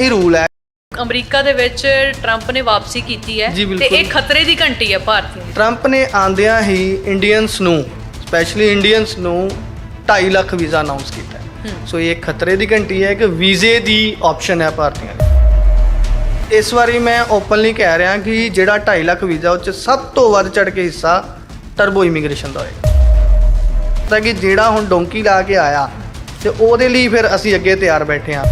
ਇਹ ਰੂਲ ਹੈ। ਅਮਰੀਕਾ ਦੇ ਵਿੱਚ ਟਰੰਪ ਨੇ ਵਾਪਸੀ ਕੀਤੀ ਹੈ ਜੀ, ਤੇ ਬਿਲਕੁਲ। ਇਹ ਖਤਰੇ ਦੀ ਘੰਟੀ ਹੈ ਭਾਰਤੀਆਂ ਦੀ ਟਰੰਪ ਨੇ ਆਂਦਿਆਂ ਹੀ ਇੰਡੀਅਨਸ ਨੂੰ ਸਪੈਸ਼ਲੀ ਇੰਡੀਅਨਸ ਨੂੰ 2.5 ਲੱਖ ਵੀਜ਼ਾ ਅਨਾਉਂਸ ਕੀਤਾ ਹੈ। ਸੋ ਇਹ ਇੱਕ ਖਤਰੇ ਦੀ ਘੰਟੀ ਹੈ ਕਿ ਵੀਜ਼ੇ ਦੀ ਆਪਸ਼ਨ ਹੈ ਭਾਰਤੀਆਂ ਲਈ ਇਸ ਵਾਰੀ ਮੈਂ ਓਪਨਲੀ ਕਹਿ ਰਿਹਾ ਕਿ ਜਿਹੜਾ 2.5 ਲੱਖ ਵੀਜ਼ਾ ਉਹ 'ਚ ਸਭ ਤੋਂ ਵੱਧ ਚੜ ਕੇ ਹਿੱਸਾ ਟਰਬੋ ਇਮੀਗ੍ਰੇਸ਼ਨ ਦਾ ਹੋਏਗਾ। ਤਾਂ ਕਿ ਜਿਹੜਾ ਹੁਣ ਡੋਂਕੀ ਲਾ ਕੇ ਆਇਆ ਤੇ ਉਹਦੇ ਲਈ ਫਿਰ ਅਸੀਂ ਅੱਗੇ ਤਿਆਰ ਬੈਠੇ ਹਾਂ।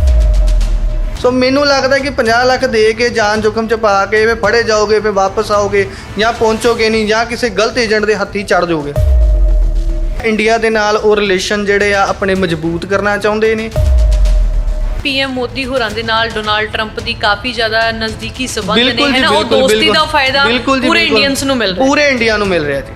ਸੋ ਮੈਨੂੰ ਲੱਗਦਾ ਕਿ 50 ਲੱਖ ਦੇ ਕੇ ਜਾਨ ਜੋਖਮ ਚ ਪਾ ਕੇ ਫੇ ਫੜੇ ਜਾਓਗੇ ਫੇ ਵਾਪਸ ਆਓਗੇ ਜਾਂ ਪਹੁੰਚੋਗੇ ਨਹੀਂ ਜਾਂ ਕਿਸੇ ਗਲਤ ਏਜੰਟ ਦੇ ਹੱਥੀ ਚੜ ਜਾਓਗੇ। ਇੰਡੀਆ ਦੇ ਨਾਲ ਉਹ ਰਿਲੇਸ਼ਨ ਜਿਹੜੇ ਆ ਆਪਣੇ ਮਜ਼ਬੂਤ ਕਰਨਾ ਚਾਹੁੰਦੇ ਨੇ। ਪੀਐਮ ਮੋਦੀ ਹੋਰਾਂ ਦੇ ਨਾਲ ਡੋਨਾਲਡ ਟਰੰਪ ਦੀ ਕਾਫੀ ਜ਼ਿਆਦਾ ਨਜ਼ਦੀਕੀ ਸਬੰਧ ਨੇ ਹੈ ਨਾ ਉਹ ਦੋਸਤੀ ਦਾ। ਫਾਇਦਾ ਪੂਰੇ। ਇੰਡੀਅਨਸ ਨੂੰ ਮਿਲ ਰਿਹਾ। ਪੂਰੇ ਇੰਡੀਆ ਨੂੰ ਮਿਲ ਰਿਹਾ ਜੀ।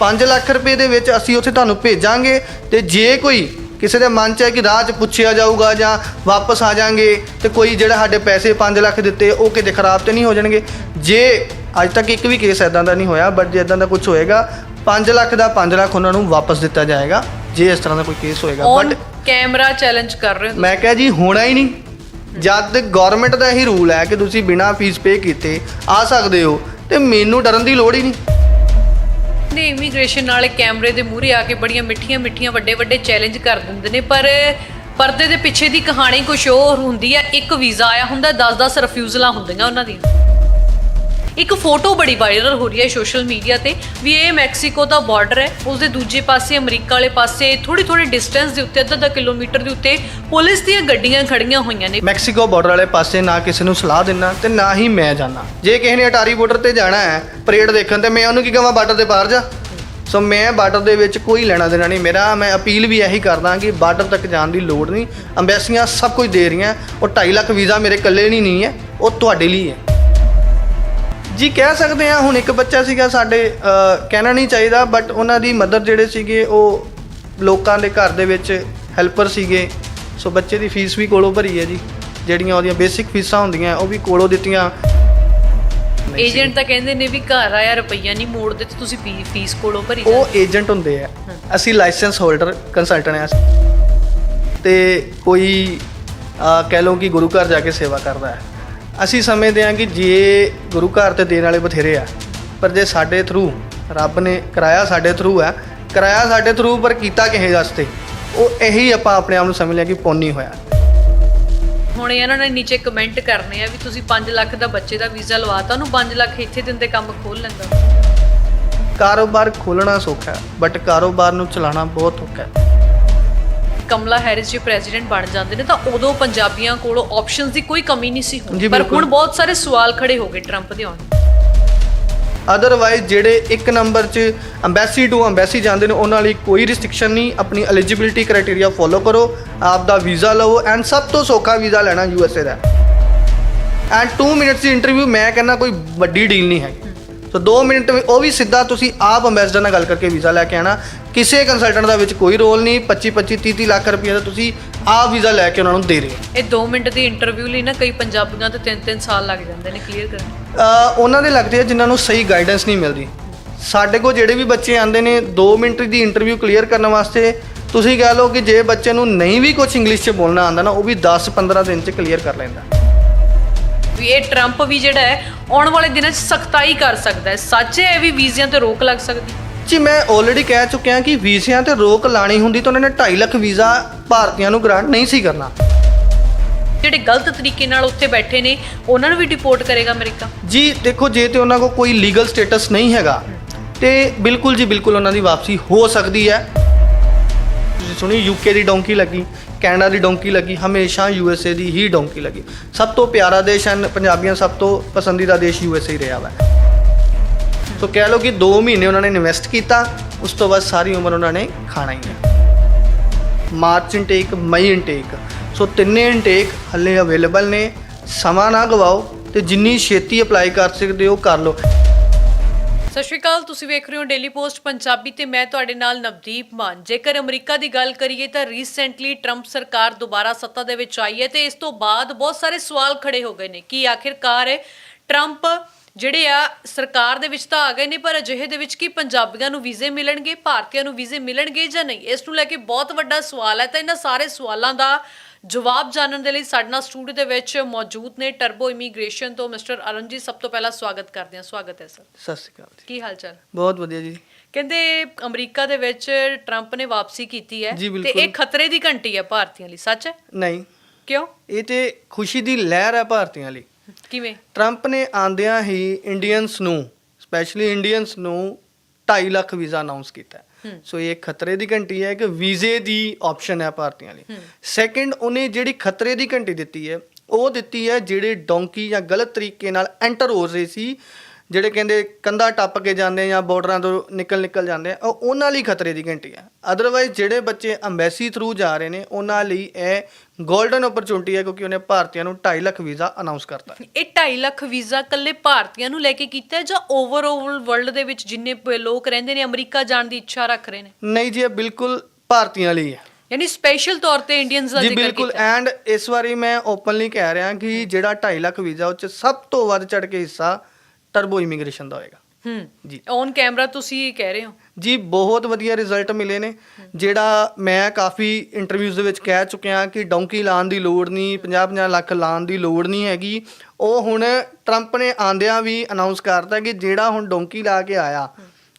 5 ਲੱਖ ਰੁਪਏ ਦੇ ਵਿੱਚ ਅਸੀਂ ਉੱਥੇ ਤੁਹਾਨੂੰ ਭੇਜਾਂਗੇ ਤੇ ਜੇ ਕੋਈ ਕਿਸੇ ਦੇ ਮਨ ਚ ਹੈ ਕਿ ਰਾਹ ਚ ਪੁੱਛਿਆ ਜਾਊਗਾ ਜਾਂ ਵਾਪਸ ਆ ਜਾਾਂਗੇ ਤੇ ਕੋਈ ਜਿਹੜਾ ਸਾਡੇ ਪੈਸੇ 5 ਲੱਖ ਦਿੱਤੇ ਉਹ ਕਿਤੇ ਖਰਾਬ ਤੇ ਨਹੀਂ ਹੋ ਜਾਣਗੇ। ਜੇ ਅੱਜ ਤੱਕ ਇੱਕ ਵੀ ਕੇਸ ਐਦਾਂ ਦਾ ਨਹੀਂ ਹੋਇਆ ਬਟ ਜੇ ਐਦਾਂ ਦਾ ਕੁਝ ਹੋਏਗਾ 5 ਲੱਖ ਦਾ 5 ਲੱਖ ਉਹਨਾਂ ਨੂੰ ਵਾਪਸ ਦਿੱਤਾ ਜਾਏਗਾ ਜੇ ਇਸ ਤਰ੍ਹਾਂ ਦਾ ਕੋਈ ਕੇਸ ਹੋਏਗਾ। ਬਟ ਕੈਮਰਾ ਚੈਲੰਜ ਕਰ ਰਹੇ ਹੋ ਮੈਂ ਕਿਹਾ ਜੀ ਹੋਣਾ ਹੀ ਨਹੀਂ। ਜਦ ਗਵਰਨਮੈਂਟ ਦਾ ਹੀ ਰੂਲ ਹੈ ਕਿ ਤੁਸੀਂ ਬਿਨਾਂ ਫੀਸ ਪੇ ਕੀਤੇ ਆ ਸਕਦੇ ਹੋ ਤੇ ਮੈਨੂੰ ਡਰਨ ਦੀ ਲੋੜ ਹੀ ਨਹੀਂ। ਨੇ ਇਮੀਗ੍ਰੇਸ਼ਨ ਵਾਲੇ ਕੈਮਰੇ ਦੇ ਮੂਹਰੇ ਆ ਕੇ ਬੜੀਆਂ ਮਿੱਠੀਆਂ ਮਿੱਠੀਆਂ ਵੱਡੇ ਵੱਡੇ ਚੈਲੰਜ ਕਰ ਦਿੰਦੇ ਨੇ, ਪਰ ਪਰਦੇ ਦੇ ਪਿੱਛੇ ਦੀ ਕਹਾਣੀ ਕੁਝ ਹੋਰ ਹੁੰਦੀ ਹੈ ਇੱਕ ਵੀਜ਼ਾ ਆਇਆ ਹੁੰਦਾ 10-10 ਰਿਫਿਊਜ਼ਲਾਂ ਹੁੰਦੀਆਂ ਉਹਨਾਂ ਦੀਆਂ। ਇੱਕ ਫੋਟੋ ਬੜੀ ਵਾਇਰਲ ਹੋ ਰਹੀ ਹੈ ਸੋਸ਼ਲ ਮੀਡੀਆ ਤੇ, ਵੀ ਇਹ ਮੈਕਸੀਕੋ ਦਾ ਬਾਰਡਰ ਹੈ। ਉਸ ਦੇ ਦੂਜੇ ਪਾਸੇ, ਅਮਰੀਕਾ ਵਾਲੇ ਪਾਸੇ ਥੋੜੀ ਥੋੜੀ ਡਿਸਟੈਂਸ ਦੇ ਉੱਤੇ ਅੱਧਾ ਅੱਧਾ ਕਿਲੋਮੀਟਰ ਦੇ ਉੱਤੇ ਪੁਲਿਸ ਦੀਆਂ ਗੱਡੀਆਂ ਖੜੀਆਂ ਹੋਈਆਂ ਨੇ। ਮੈਕਸੀਕੋ ਬਾਰਡਰ ਵਾਲੇ ਪਾਸੇ ਨਾ ਕਿਸੇ ਨੂੰ ਸਲਾਹ ਦਿੰਨਾ ਤੇ ਨਾ ਹੀ ਮੈਂ ਜਾਣਾ। ਜੇ ਕਿਸੇ ਨੇ ਅਟਾਰੀ ਬਾਰਡਰ ਤੇ ਜਾਣਾ ਹੈ, ਪਰੇਡ ਦੇਖਣ ਤੇ ਮੈਂ ਉਹਨੂੰ ਕੀ ਕਹਾਂ ਬਾਰਡਰ ਦੇ ਬਾਹਰ ਜਾ। ਸੋ ਮੈਂ ਬਾਰਡਰ ਦੇ ਵਿੱਚ ਕੋਈ ਲੈਣਾ ਦੇਣਾ ਨਹੀਂ। ਮੇਰਾ, ਮੈਂ ਅਪੀਲ ਵੀ ਇਹੀ ਕਰਦਾ ਕਿ ਬਾਰਡਰ ਤੱਕ ਜਾਣ ਦੀ ਲੋੜ ਨਹੀਂ। ਅੰਬੈਸੀਆਂ ਸਭ ਕੁਝ ਦੇ ਰਹੀਆਂ। ਉਹ 2.5 ਲੱਖ ਵੀਜ਼ਾ ਮੇਰੇ ਇਕੱਲੇ ਲਈ ਨਹੀਂ ਹੈ, ਉਹ ਤੁਹਾਡੇ ਲਈ ਹੈ। ਜੀ ਕਹਿ ਸਕਦੇ ਆ ਹੁਣ ਇੱਕ ਬੱਚਾ ਸੀਗਾ ਸਾਡੇ ਕਹਿਣਾ ਨਹੀਂ ਚਾਹੀਦਾ ਬਟ ਉਹਨਾਂ ਦੀ ਮਦਰ ਜਿਹੜੇ ਸੀਗੇ ਉਹ ਲੋਕਾਂ ਦੇ ਘਰ ਦੇ ਵਿੱਚ ਹੈਲਪਰ ਸੀਗੇ। ਸੋ ਬੱਚੇ ਦੀ ਫੀਸ ਵੀ ਕੋਲੋਂ ਭਰੀ ਹੈ ਜੀ। ਜਿਹੜੀਆਂ ਉਹਦੀਆਂ ਬੇਸਿਕ ਫੀਸਾਂ ਹੁੰਦੀਆਂ ਉਹ ਵੀ ਕੋਲੋਂ ਦਿੱਤੀਆਂ। ਏਜੰਟ ਤਾਂ ਕਹਿੰਦੇ ਨੇ ਵੀ ਘਰ ਆਇਆ ਰੁਪਈਆ ਨਹੀਂ ਮੋੜਦੇ ਤੇ ਤੁਸੀਂ ਫੀਸ ਕੋਲੋਂ ਭਰੀ ਜਾਂਦੇ। ਉਹ ਏਜੰਟ ਹੁੰਦੇ ਆ। ਅਸੀਂ ਲਾਇਸੈਂਸ ਹੋਲਡਰ ਕੰਸਲਟੈਂਟ ਆ ਤੇ ਕੋਈ ਕਹਿ ਲਓ ਕਿ ਗੁਰੂ ਘਰ ਜਾ ਕੇ ਸੇਵਾ ਕਰਦਾ ਹੈ। ਅਸੀਂ ਸਮਝਦੇ ਹਾਂ ਕਿ ਜੇ ਗੁਰੂ ਘਰ ਤੇ ਦੇਣ ਵਾਲੇ ਬਥੇਰੇ ਆ ਪਰ ਜੇ ਸਾਡੇ ਥਰੂ ਰੱਬ ਨੇ ਕਰਾਇਆ ਸਾਡੇ ਥਰੂ ਹੈ ਕਰਾਇਆ ਸਾਡੇ ਥਰੂ ਪਰ ਕੀਤਾ ਕਿਸੇ ਵਾਸਤੇ ਉਹ ਇਹੀ ਆਪਾਂ ਆਪਣੇ ਆਪ ਨੂੰ ਸਮਝ ਲਿਆ ਕਿ ਪੁੰਨ ਹੋਇਆ। ਹੁਣ ਇਹਨਾਂ ਨੇ ਨੀਚੇ ਕਮੈਂਟ ਕਰਨੇ ਆ ਵੀ ਤੁਸੀਂ 5 ਲੱਖ ਦਾ ਬੱਚੇ ਦਾ ਵੀਜ਼ਾ ਲਵਾਤਾ ਉਹਨੂੰ 5 ਲੱਖ ਇੱਥੇ ਦਿੰਦੇ ਕੰਮ ਖੋਲ ਲੈਂਦਾ। ਕਾਰੋਬਾਰ ਖੋਲਣਾ ਸੌਖਾ ਬਟ ਕਾਰੋਬਾਰ ਨੂੰ ਚਲਾਉਣਾ ਬਹੁਤ ਔਖਾ ਹੈ। ਕਮਲਾ ਹੈਰਿਸ ਜੀ ਪ੍ਰੈਜ਼ੀਡੈਂਟ ਬਣ ਜਾਂਦੇ ਨੇ ਤਾਂ ਉਦੋਂ ਪੰਜਾਬੀਆਂ ਕੋਲ ਆਪਸ਼ਨਸ ਦੀ ਕੋਈ ਕਮੀ ਨਹੀਂ ਸੀ ਹੁੰਦੀ। ਪਰ। ਹੁਣ ਬਹੁਤ ਸਾਰੇ ਸਵਾਲ ਖੜੇ ਹੋ ਗਏ ਟਰੰਪ ਦੇ ਆਉਣ। ਅਦਰਵਾਈਜ਼ ਜਿਹੜੇ ਇੱਕ ਨੰਬਰ 'ਚ ਅੰਬੈਸੀ ਟੂ ਅੰਬੈਸੀ ਜਾਂਦੇ ਨੇ ਉਹਨਾਂ ਲਈ ਕੋਈ ਰਿਸਟ੍ਰਿਕਸ਼ਨ ਨਹੀਂ। ਆਪਣੀ ਐਲੀਜੀਬਿਲਟੀ ਕ੍ਰਾਈਟੇਰੀਆ ਫੋਲੋ ਕਰੋ। ਆਪ ਦਾ ਵੀਜ਼ਾ ਲਵੋ। ਐਂਡ ਸਭ ਤੋਂ ਸੌਖਾ ਵੀਜ਼ਾ ਲੈਣਾ ਯੂ ਐਸ ਏ ਦਾ। ਐਂਡ 2 ਮਿੰਟਸ ਦੀ ਇੰਟਰਵਿਊ ਮੈਂ ਕਹਿੰਦਾ ਕੋਈ ਵੱਡੀ ਡੀਲ ਨਹੀਂ ਹੈਗੀ। ਸੋ 2 ਮਿੰਟ ਉਹ ਵੀ ਸਿੱਧਾ ਤੁਸੀਂ ਆਪ ਅੰਬੈਸਡਰ ਨਾਲ ਗੱਲ ਕਰਕੇ ਵੀਜ਼ਾ ਲੈ ਕੇ ਆਣਾ। ਕਿਸੇ ਕੰਸਲਟੈਂਟ ਦਾ ਵਿੱਚ ਕੋਈ ਰੋਲ ਨਹੀਂ 25 25 30 30 ਲੱਖ ਰੁਪਏ ਦਾ ਤੁਸੀਂ ਆਪ ਵੀਜ਼ਾ ਲੈ ਕੇ ਉਹਨਾਂ ਨੂੰ ਦੇ ਰਹੇ ਹੋ। ਇਹ 2 ਮਿੰਟ ਦੀ ਇੰਟਰਵਿਊ ਲਈ ਨਾ ਕਈ ਪੰਜਾਬੀਆਂ ਤੋਂ 3-3 ਸਾਲ ਲੱਗ ਜਾਂਦੇ ਨੇ ਕਲੀਅਰ ਕਰਨ। ਅ, ਉਹਨਾਂ ਦੇ ਲੱਗਦੇ ਆ ਜਿਨ੍ਹਾਂ ਨੂੰ ਸਹੀ ਗਾਈਡੈਂਸ ਨਹੀਂ ਮਿਲਦੀ। ਸਾਡੇ ਕੋਲ ਜਿਹੜੇ ਵੀ ਬੱਚੇ ਆਉਂਦੇ ਨੇ 2 ਮਿੰਟ ਦੀ ਇੰਟਰਵਿਊ ਕਲੀਅਰ ਕਰਨ ਵਾਸਤੇ ਤੁਸੀਂ ਕਹਿ ਲਓ ਕਿ ਜੇ ਬੱਚੇ ਨੂੰ ਨਹੀਂ ਵੀ ਕੁਝ ਇੰਗਲਿਸ਼ 'ਚ ਬੋਲਣਾ ਆਉਂਦਾ ਨਾ ਉਹ ਵੀ 10-15 ਦਿਨ 'ਚ ਕਲੀਅਰ ਕਰ ਲੈਂਦਾ। ਵੀ ਇਹ ਟਰੰਪ ਵੀ ਜਿਹੜਾ ਹੈ ਆਉਣ ਵਾਲੇ ਦਿਨਾਂ 'ਚ ਸਖਤਾਈ ਕਰ ਸਕਦਾ ਹੈ। ਸੱਚ ਹੈ ਇਹ ਵੀ ਵੀਜ਼ਿਆਂ ਤੇ ਰੋਕ ਲੱਗ ਸਕਦੀ। ਜੀ ਮੈਂ ਆਲਰੇਡੀ ਕਹਿ ਚੁੱਕਿਆ ਕਿ ਵੀਜ਼ਿਆਂ ਤੇ ਰੋਕ ਲਾਣੀ ਹੁੰਦੀ ਤਾਂ ਉਹਨਾਂ ਨੇ 2.5 ਲੱਖ ਵੀਜ਼ਾ ਭਾਰਤੀਆਂ ਨੂੰ ਗ੍ਰਾਂਟ ਨਹੀਂ ਸੀ ਕਰਨਾ। ਜਿਹੜੇ ਗਲਤ ਤਰੀਕੇ ਨਾਲ ਉੱਥੇ ਬੈਠੇ ਨੇ ਉਹਨਾਂ ਨੂੰ ਵੀ ਡਿਪੋਰਟ ਕਰੇਗਾ ਅਮਰੀਕਾ? ਜੀ ਦੇਖੋ ਜੇ ਤੇ ਉਹਨਾਂ ਕੋਲ ਕੋਈ ਲੀਗਲ ਸਟੇਟਸ ਨਹੀਂ ਹੈਗਾ ਤੇ ਬਿਲਕੁਲ ਜੀ ਬਿਲਕੁਲ ਉਹਨਾਂ ਦੀ ਵਾਪਸੀ ਹੋ ਸਕਦੀ ਹੈ। ਤੁਸੀਂ ਸੁਣੀ ਯੂਕੇ ਦੀ ਡੋਂਕੀ ਲੱਗੀ ਕੈਨੇਡਾ ਦੀ ਡੋਂਕੀ ਲੱਗੀ ਹਮੇਸ਼ਾ ਯੂਐਸਏ ਦੀ ਹੀ ਡੋਂਕੀ ਲੱਗੀ। ਸਭ ਤੋਂ ਪਿਆਰਾ ਦੇਸ਼ ਹਨ ਪੰਜਾਬੀਆਂ ਸਭ ਤੋਂ ਪਸੰਦੀਦਾ ਦੇਸ਼ ਯੂਐਸਏ ਹੀ ਰਿਹਾ ਵਾ। ਸੋ ਕਹਿ ਲਓ ਕਿ 2 ਮਹੀਨੇ ਉਹਨਾਂ ਨੇ ਇਨਵੈਸਟ ਕੀਤਾ, ਉਸ ਤੋਂ ਬਾਅਦ ਸਾਰੀ ਉਮਰ ਉਹਨਾਂ ਨੇ ਖਾਣਾ ਹੀ ਹੈ। ਮਾਰਚ ਇਨਟੇਕ ਮਈ ਇਨਟੇਕ ਸੋ ਤਿੰਨੇ ਇਨਟੇਕ ਹੱਲੇ ਅਵੇਲੇਬਲ ਨੇ, ਸਮਾਂ ਨਾ ਗਵਾਓ ਤੇ ਜਿੰਨੀ ਛੇਤੀ ਅਪਲਾਈ ਕਰ ਸਕਦੇ ਹੋ, ਕਰ ਲਓ। ਸਤਿ ਸ਼੍ਰੀ ਅਕਾਲ, ਤੁਸੀਂ ਵੇਖ ਰਹੇ ਹੋ ਡੇਲੀ ਪੋਸਟ ਪੰਜਾਬੀ ਤੇ ਮੈਂ ਤੁਹਾਡੇ ਨਾਲ ਨਵਦੀਪ ਮਾਨ। ਜੇਕਰ ਅਮਰੀਕਾ ਦੀ ਗੱਲ ਕਰੀਏ ਤਾਂ ਰੀਸੈਂਟਲੀ ਟਰੰਪ ਸਰਕਾਰ ਦੁਬਾਰਾ ਸੱਤਾ ਦੇ ਵਿੱਚ ਆਈ ਹੈ ਤੇ ਇਸ ਤੋਂ ਬਾਅਦ ਬਹੁਤ ਸਾਰੇ ਸਵਾਲ ਖੜੇ ਹੋ ਗਏ ਨੇ। ਕਿ ਆਖਿਰਕਾਰ ਟਰੰਪ ਜਿਹੜੇ ਆ ਸਰਕਾਰ ਦੇ ਵਿੱਚ ਤਾਂ ਆ ਗਏ ਨੇ ਪਰ ਅਜਿਹੇ ਦੇ ਵਿੱਚ ਕੀ ਪੰਜਾਬੀਆਂ ਨੂੰ ਵੀਜ਼ੇ ਮਿਲਣਗੇ ਭਾਰਤੀਆਂ ਨੂੰ ਵੀਜ਼ੇ ਮਿਲਣਗੇ ਜਾਂ ਨਹੀਂ? ਇਸ ਨੂੰ ਲੈ ਕੇ ਬਹੁਤ ਵੱਡਾ ਸਵਾਲ ਹੈ ਤਾਂ ਇਹਨਾਂ ਸਾਰੇ ਸਵਾਲਾਂ ਦਾ ਜਵਾਬ ਜਾਣਨ ਦੇ ਲਈ ਸਾਡੇ ਨਾਲ ਸਟੂਡੀਓ ਦੇ ਵਿੱਚ ਮੌਜੂਦ ਨੇ ਟਰਬੋ ਇਮੀਗ੍ਰੇਸ਼ਨ ਤੋਂ ਮਿਸਟਰ ਅਰੁਣ ਜੀ। ਸਭ ਤੋਂ ਪਹਿਲਾਂ ਸਵਾਗਤ ਕਰਦੇ ਹਾਂ ਸਵਾਗਤ ਹੈ ਸਰ। ਸਤਿ ਸ਼੍ਰੀ ਅਕਾਲ ਜੀ। ਕੀ ਹਾਲ ਚਾਲ ਬਹੁਤ ਵਧੀਆ ਜੀ। ਕਹਿੰਦੇ ਅਮਰੀਕਾ ਦੇ ਵਿੱਚ ਟਰੰਪ ਨੇ ਵਾਪਸੀ ਕੀਤੀ ਹੈ ਤੇ। ਇਹ ਖਤਰੇ ਦੀ ਘੰਟੀ ਹੈ ਭਾਰਤੀਆਂ ਲਈ ਸੱਚ ਹੈ? ਨਹੀਂ। ਕਿਉਂ? ਇਹ ਤੇ ਖੁਸ਼ੀ ਦੀ ਲਹਿਰ ਹੈ ਭਾਰਤੀਆਂ ਲਈ। ਕਿਵੇਂ? ਟਰੰਪ ਨੇ ਆਂਦਿਆਂ ਹੀ ਇੰਡੀਅਨਸ ਨੂੰ ਸਪੈਸ਼ਲੀ ਇੰਡੀਅਨਸ ਨੂੰ 2.5 ਲੱਖ ਵੀਜ਼ਾ ਅਨਾਉਂਸ ਕੀਤਾ। ਸੋ ਇਹ ਖਤਰੇ ਦੀ ਘੰਟੀ ਹੈ ਕਿ ਵੀਜ਼ੇ ਦੀ ਆਪਸ਼ਨ ਹੈ ਭਾਰਤੀਆਂ ਲਈ। ਸੈਕੰਡ ਉਹਨੇ ਜਿਹੜੀ ਖਤਰੇ ਦੀ ਘੰਟੀ ਦਿੱਤੀ ਹੈ ਉਹ ਦਿੱਤੀ ਹੈ ਜਿਹੜੇ ਡੋਂਕੀ ਜਾਂ ਗਲਤ ਤਰੀਕੇ ਨਾਲ ਐਂਟਰ ਹੋ ਰਹੇ ਸੀ ਜਿਹੜੇ ਕਹਿੰਦੇ ਕੰਧਾ ਟੱਪ ਕੇ ਜਾਂਦੇ ਆ ਜਾਂ ਬਾਰਡਰਾਂ ਤੋਂ ਨਿਕਲ ਨਿਕਲ ਜਾਂਦੇ ਆ ਉਹ ਉਹਨਾਂ ਲਈ ਖਤਰੇ ਦੀ ਘੰਟੀ ਹੈ ਅਦਰਵਾਈਜ਼ ਜਿਹੜੇ ਬੱਚੇ ਅੰਬੈਸੀ ਥਰੂ ਜਾ ਰਹੇ ਨੇ ਉਹਨਾਂ ਲਈ ਇਹ 골ਡਨ ਓਪਰਚੁਨਿਟੀ ਹੈ ਕਿਉਂਕਿ ਉਹਨੇ ਭਾਰਤੀਆਂ ਨੂੰ 2.5 ਲੱਖ ਵੀਜ਼ਾ ਅਨਾਉਂਸ ਕਰਤਾ। ਇਹ 2.5 ਲੱਖ ਵੀਜ਼ਾ ਕੱਲੇ ਭਾਰਤੀਆਂ ਨੂੰ ਲੈ ਕੇ ਕੀਤਾ ਜਾਂ ਓਵਰਆਲ ਵਰਲਡ ਦੇ ਵਿੱਚ ਜਿੰਨੇ ਲੋਕ ਰਹਿੰਦੇ ਨੇ ਅਮਰੀਕਾ ਜਾਣ ਦੀ ਇੱਛਾ ਰੱਖ ਰਹੇ ਨੇ? ਨਹੀਂ ਜੀ ਇਹ ਬਿਲਕੁਲ ਭਾਰਤੀਆਂ ਲਈ ਹੈ ਯਾਨੀ ਸਪੈਸ਼ਲ ਤੌਰ ਤੇ ਇੰਡੀਅਨਸ ਦਾ ਜੀ ਬਿਲਕੁਲ ਐਂਡ ਇਸ ਵਾਰੀ ਮੈਂ ਓਪਨਲੀ ਕਹਿ ਰਿਹਾ ਕਿ ਜਿਹੜਾ 2.5 ਲੱਖ ਵੀਜ਼ਾ ਉਹ ਚ ਸਭ ਤੋਂ ਵੱਧ ਚੜ ਕੇ ਹਿੱਸਾ ਟਰਬੋ ਇਮੀਗ੍ਰੇਸ਼ਨ ਦਾ ਹੋਏਗਾ। ਹੂੰ। ਜੀ। ਔਨ ਕੈਮਰਾ ਤੁਸੀਂ ਇਹ ਕਹਿ ਰਹੇ ਹੋ? ਜੀ ਬਹੁਤ ਵਧੀਆ ਰਿਜ਼ਲਟ ਮਿਲੇ ਨੇ। ਜਿਹੜਾ ਮੈਂ ਕਾਫੀ ਇੰਟਰਵਿਊਜ਼ ਦੇ ਵਿੱਚ ਕਹਿ ਚੁੱਕਿਆ ਕਿ ਡੌਂਕੀ ਲਾਣ ਦੀ ਲੋੜ ਨਹੀਂ 50-50 ਲੱਖ ਲਾਣ ਦੀ ਲੋੜ ਨਹੀਂ ਹੈਗੀ। ਉਹ ਹੁਣ ਟਰੰਪ ਨੇ ਆਂਦਿਆਂ ਵੀ ਅਨਾਉਂਸ ਕਰਤਾ ਕਿ ਜਿਹੜਾ ਹੁਣ ਡੌਂਕੀ ਲਾ ਕੇ ਆਇਆ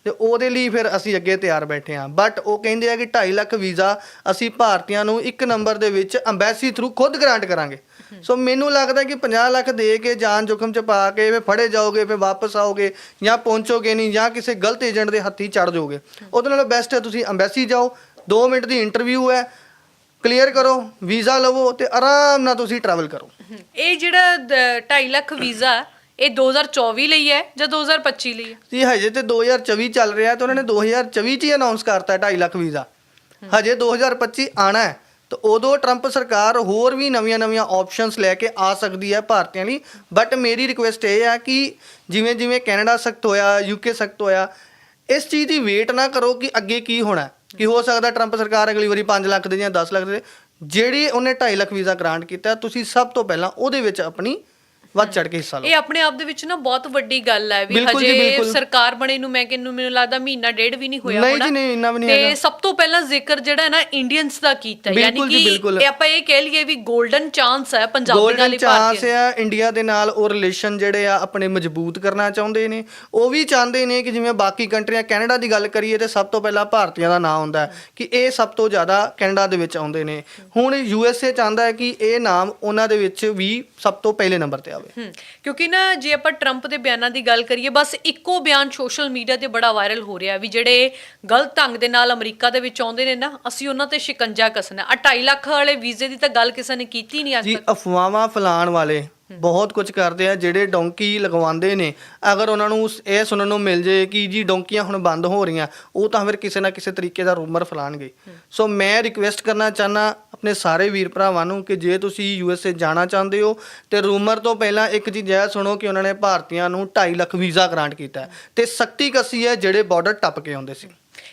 ਤੇ ਉਹਦੇ ਲਈ ਫਿਰ ਅਸੀਂ ਅੱਗੇ ਤਿਆਰ ਬੈਠੇ ਹਾਂ। ਬਟ ਉਹ ਕਹਿੰਦੇ ਆ ਕਿ 2.5 ਲੱਖ ਵੀਜ਼ਾ ਅਸੀਂ ਭਾਰਤੀਆਂ ਨੂੰ ਇੱਕ ਨੰਬਰ ਦੇ ਵਿੱਚ ਅੰਬੈਸੀ ਥਰੂ ਖੁਦ ਗ੍ਰਾਂਟ ਕਰਾਂਗੇ। ਸੋ ਮੈਨੂੰ ਲੱਗਦਾ ਕਿ 50 ਲੱਖ ਦੇ ਕੇ ਜਾਨ ਜੋਖਮ ਚ ਪਾ ਕੇ ਫਿਰ ਫੜੇ ਜਾਓਗੇ ਫਿਰ ਵਾਪਸ ਆਓਗੇ ਜਾਂ ਪਹੁੰਚੋਗੇ ਨਹੀਂ ਜਾਂ ਕਿਸੇ ਗਲਤ ਏਜੰਟ ਦੇ ਹੱਥੀ ਚੜ ਜਾਓਗੇ। ਉਹਦੇ ਨਾਲੋਂ ਬੈਸਟ ਹੈ ਤੁਸੀਂ ਅੰਬੈਸੀ ਜਾਓ 2 ਮਿੰਟ ਦੀ ਇੰਟਰਵਿਊ ਹੈ ਕਲੀਅਰ ਕਰੋ ਵੀਜ਼ਾ ਲਵੋ ਤੇ ਆਰਾਮ ਨਾਲ ਤੁਸੀਂ ਟਰੈਵਲ ਕਰੋ। ਇਹ ਜਿਹੜਾ 2.5 ਲੱਖ ਵੀਜ਼ਾ ਇਹ 2024 ਲਈ ਹੈ ਜਾਂ 2025 ਲਈ ਹੈ? ਜੀ ਹਜੇ ਤੇ 2024 ਚੱਲ ਰਿਹਾ ਤੇ ਉਹਨਾਂ ਨੇ 2024 ਚ ਹੀ ਅਨਾਉਂਸ ਕਰਤਾ 2.5 ਲੱਖ ਵੀਜ਼ਾ। ਹਜੇ 2025 ਆਣਾ ਹੈ। ਤਾਂ ਉਦੋਂ ਟਰੰਪ ਸਰਕਾਰ ਹੋਰ ਵੀ ਨਵੀਆਂ-ਨਵੀਆਂ ਆਪਸ਼ਨਸ ਲੈ ਕੇ ਆ ਸਕਦੀ ਹੈ ਭਾਰਤੀਆਂ ਲਈ। ਬਟ ਮੇਰੀ ਰਿਕੁਐਸਟ ਇਹ ਹੈ ਕਿ ਜਿਵੇਂ ਜਿਵੇਂ ਕੈਨੇਡਾ ਸਖਤ ਹੋਇਆ ਯੂਕੇ ਸਖਤ ਹੋਇਆ, ਇਸ ਚੀਜ਼ ਦੀ ਵੇਟ ਨਾ ਕਰੋ ਕਿ ਅੱਗੇ ਕੀ ਹੋਣਾ ਕਿ ਹੋ ਸਕਦਾ ਟਰੰਪ ਸਰਕਾਰ ਅਗਲੀ ਵਾਰੀ 5 ਲੱਖ ਦੇ ਜਾਂ 10 ਲੱਖ ਦੇ, ਜਿਹੜੀ ਉਹਨੇ 2.5 ਲੱਖ ਵੀਜ਼ਾ ਗ੍ਰਾਂਟ ਕੀਤਾ, ਤੁਸੀਂ ਸਭ ਤੋਂ ਪਹਿਲਾਂ ਉਹਦੇ ਵਿੱਚ ਆਪਣੀ ਵੱਧ ਚੜ ਕੇ ਹਿੱਸਾ ਲਓ ਇਹ ਆਪਣੇ ਆਪ ਦੇ ਵਿੱਚ ਨਾ ਬਹੁਤ ਵੱਡੀ ਗੱਲ ਹੈ ਵੀ ਬਿਲਕੁਲ ਜੀ, ਹਜੇ ਬਿਲਕੁਲ। ਸਰਕਾਰ ਬਣੇ ਨੂੰ ਮੈਂ ਕਿੰਨੂੰ ਮੈਨੂੰ ਲੱਗਦਾ ਮਹੀਨਾ ਡੇਢ ਵੀ ਨਹੀਂ ਹੋਇਆ ਨਹੀਂ ਜੀ, ਨਹੀਂ, ਇੰਨਾ ਵੀ ਨਹੀਂ ਤੇ ਹੈਗਾ। ਸਭ ਤੋਂ ਪਹਿਲਾਂ ਜ਼ਿਕਰ ਜਿਹੜਾ ਹੈ ਨਾ ਇੰਡੀਅਨਸ ਦਾ ਕੀਤਾ ਹੈ। ਯਾਨੀ ਬਿਲਕੁਲ ਜੀ, ਕਿ ਬਿਲਕੁਲ। ਇਹ ਆਪਾਂ ਇਹ ਕਹਿ ਲਈਏ ਵੀ 골ਡਨ ਚਾਂਸ ਹੈ ਪੰਜਾਬੀਆਂ ਗੋਲਡਨ ਲਈ ਚਾਂਸ ਭਾਰਤੀਆਂ ਆ ਇੰਡੀਆ ਦੇ ਨਾਲ ਉਹ ਰਿਲੇਸ਼ਨ ਜਿਹੜੇ ਆ ਆਪਣੇ ਮਜ਼ਬੂਤ ਕਰਨਾ ਚਾਹੁੰਦੇ ਨੇ ਉਹ ਵੀ ਚਾਹੁੰਦੇ ਨੇ ਕਿ ਜਿਵੇਂ ਬਾਕੀ ਕੰਟਰੀਆਂ ਕੈਨੇਡਾ ਦੀ ਗੱਲ ਕਰੀਏ ਤੇ ਸਭ ਤੋਂ ਪਹਿਲਾਂ ਭਾਰਤੀਆਂ ਦਾ ਨਾਮ ਆਉਂਦਾ ਹੈ ਕਿ ਇਹ ਸਭ ਤੋਂ ਜ਼ਿਆਦਾ ਕੈਨੇਡਾ ਦੇ ਵਿੱਚ ਆਉਂਦੇ ਨੇ ਹੁਣ ਯੂਐਸਏ ਚਾਹੁੰਦਾ ਹੈ ਕਿ ਇਹ ਨਾਮ ਉਹਨਾਂ ਦੇ ਵਿੱਚ ਵੀ ਸਭ ਤੋਂ ਪਹਿਲੇ ਨੰਬਰ ਤੇ ਆਵੇ ਹੂੰ ਕਿਉਂਕਿ ਨਾ ਜੇ ਆਪਾਂ ਟਰੰਪ ਦੇ ਬਿਆਨਾਂ ਦੀ ਗੱਲ ਕਰੀਏ ਬਸ ਇੱਕੋ ਬਿਆਨ ਸੋਸ਼ਲ ਮੀਡੀਆ ਤੇ ਬੜਾ ਵਾਇਰਲ ਹੋ ਰਿਹਾ ਵੀ ਜਿਹੜੇ ਗਲਤ ਢੰਗ ਦੇ ਨਾਲ ਅਮਰੀਕਾ ਦੇ ਵਿੱਚ ਆਉਂਦੇ ਨੇ ਨਾ ਅਸੀਂ ਉਹਨਾਂ ਤੇ ਸ਼ਿਕੰਜਾ ਕੱਸਣਾ। ਆ 2.5 ਲੱਖ ਵਾਲੇ ਵੀਜ਼ੇ ਦੀ ਤਾਂ ਗੱਲ ਕਿਸੇ ਨੇ ਕੀਤੀ ਨਹੀਂ ਅੱਜ ਜੀ ਤੱਕ। ਅਫਵਾਹਾਂ ਫੈਲਾਉਣ ਵਾਲੇ ਬਹੁਤ ਕੁਝ ਕਰਦੇ ਆ, ਜਿਹੜੇ ਡੋਂਕੀ ਲਗਵਾਉਂਦੇ ਨੇ, ਅਗਰ ਉਹਨਾਂ ਨੂੰ ਇਹ ਸੁਣਨ ਨੂੰ ਮਿਲ ਜੇ ਕਿ ਜੀ ਡੋਂਕੀਆਂ ਹੁਣ ਬੰਦ ਹੋ ਰਹੀਆਂ, ਉਹ ਤਾਂ ਫਿਰ ਕਿਸੇ ਨਾ ਕਿਸੇ ਤਰੀਕੇ ਦਾ ਰੂਮਰ ਫੈਲਾਣਗੇ ਸੋ ਮੈਂ ਰਿਕੁਐਸਟ ਕਰਨਾ ਚਾਹਨਾ ਆਪਣੇ ਸਾਰੇ ਵੀਰ ਭਰਾਵਾਂ ਨੂੰ ਕਿ ਜੇ ਤੁਸੀਂ ਯੂ ਐੱਸ ਏ ਜਾਣਾ ਚਾਹੁੰਦੇ ਹੋ, ਤੇ ਰੂਮਰ ਤੋਂ ਪਹਿਲਾਂ ਇੱਕ ਚੀਜ਼ ਇਹ ਸੁਣੋ ਕਿ ਉਹਨਾਂ ਨੇ ਭਾਰਤੀਆਂ ਨੂੰ 2.5 ਲੱਖ ਵੀਜ਼ਾ ਗ੍ਰਾਂਟ ਕੀਤਾ ਹੈ। ਤੇ ਸਖਤੀ ਕਸੀ ਹੈ ਜਿਹੜੇ ਬਾਰਡਰ ਟੱਪ ਕੇ ਆਉਂਦੇ ਸੀ।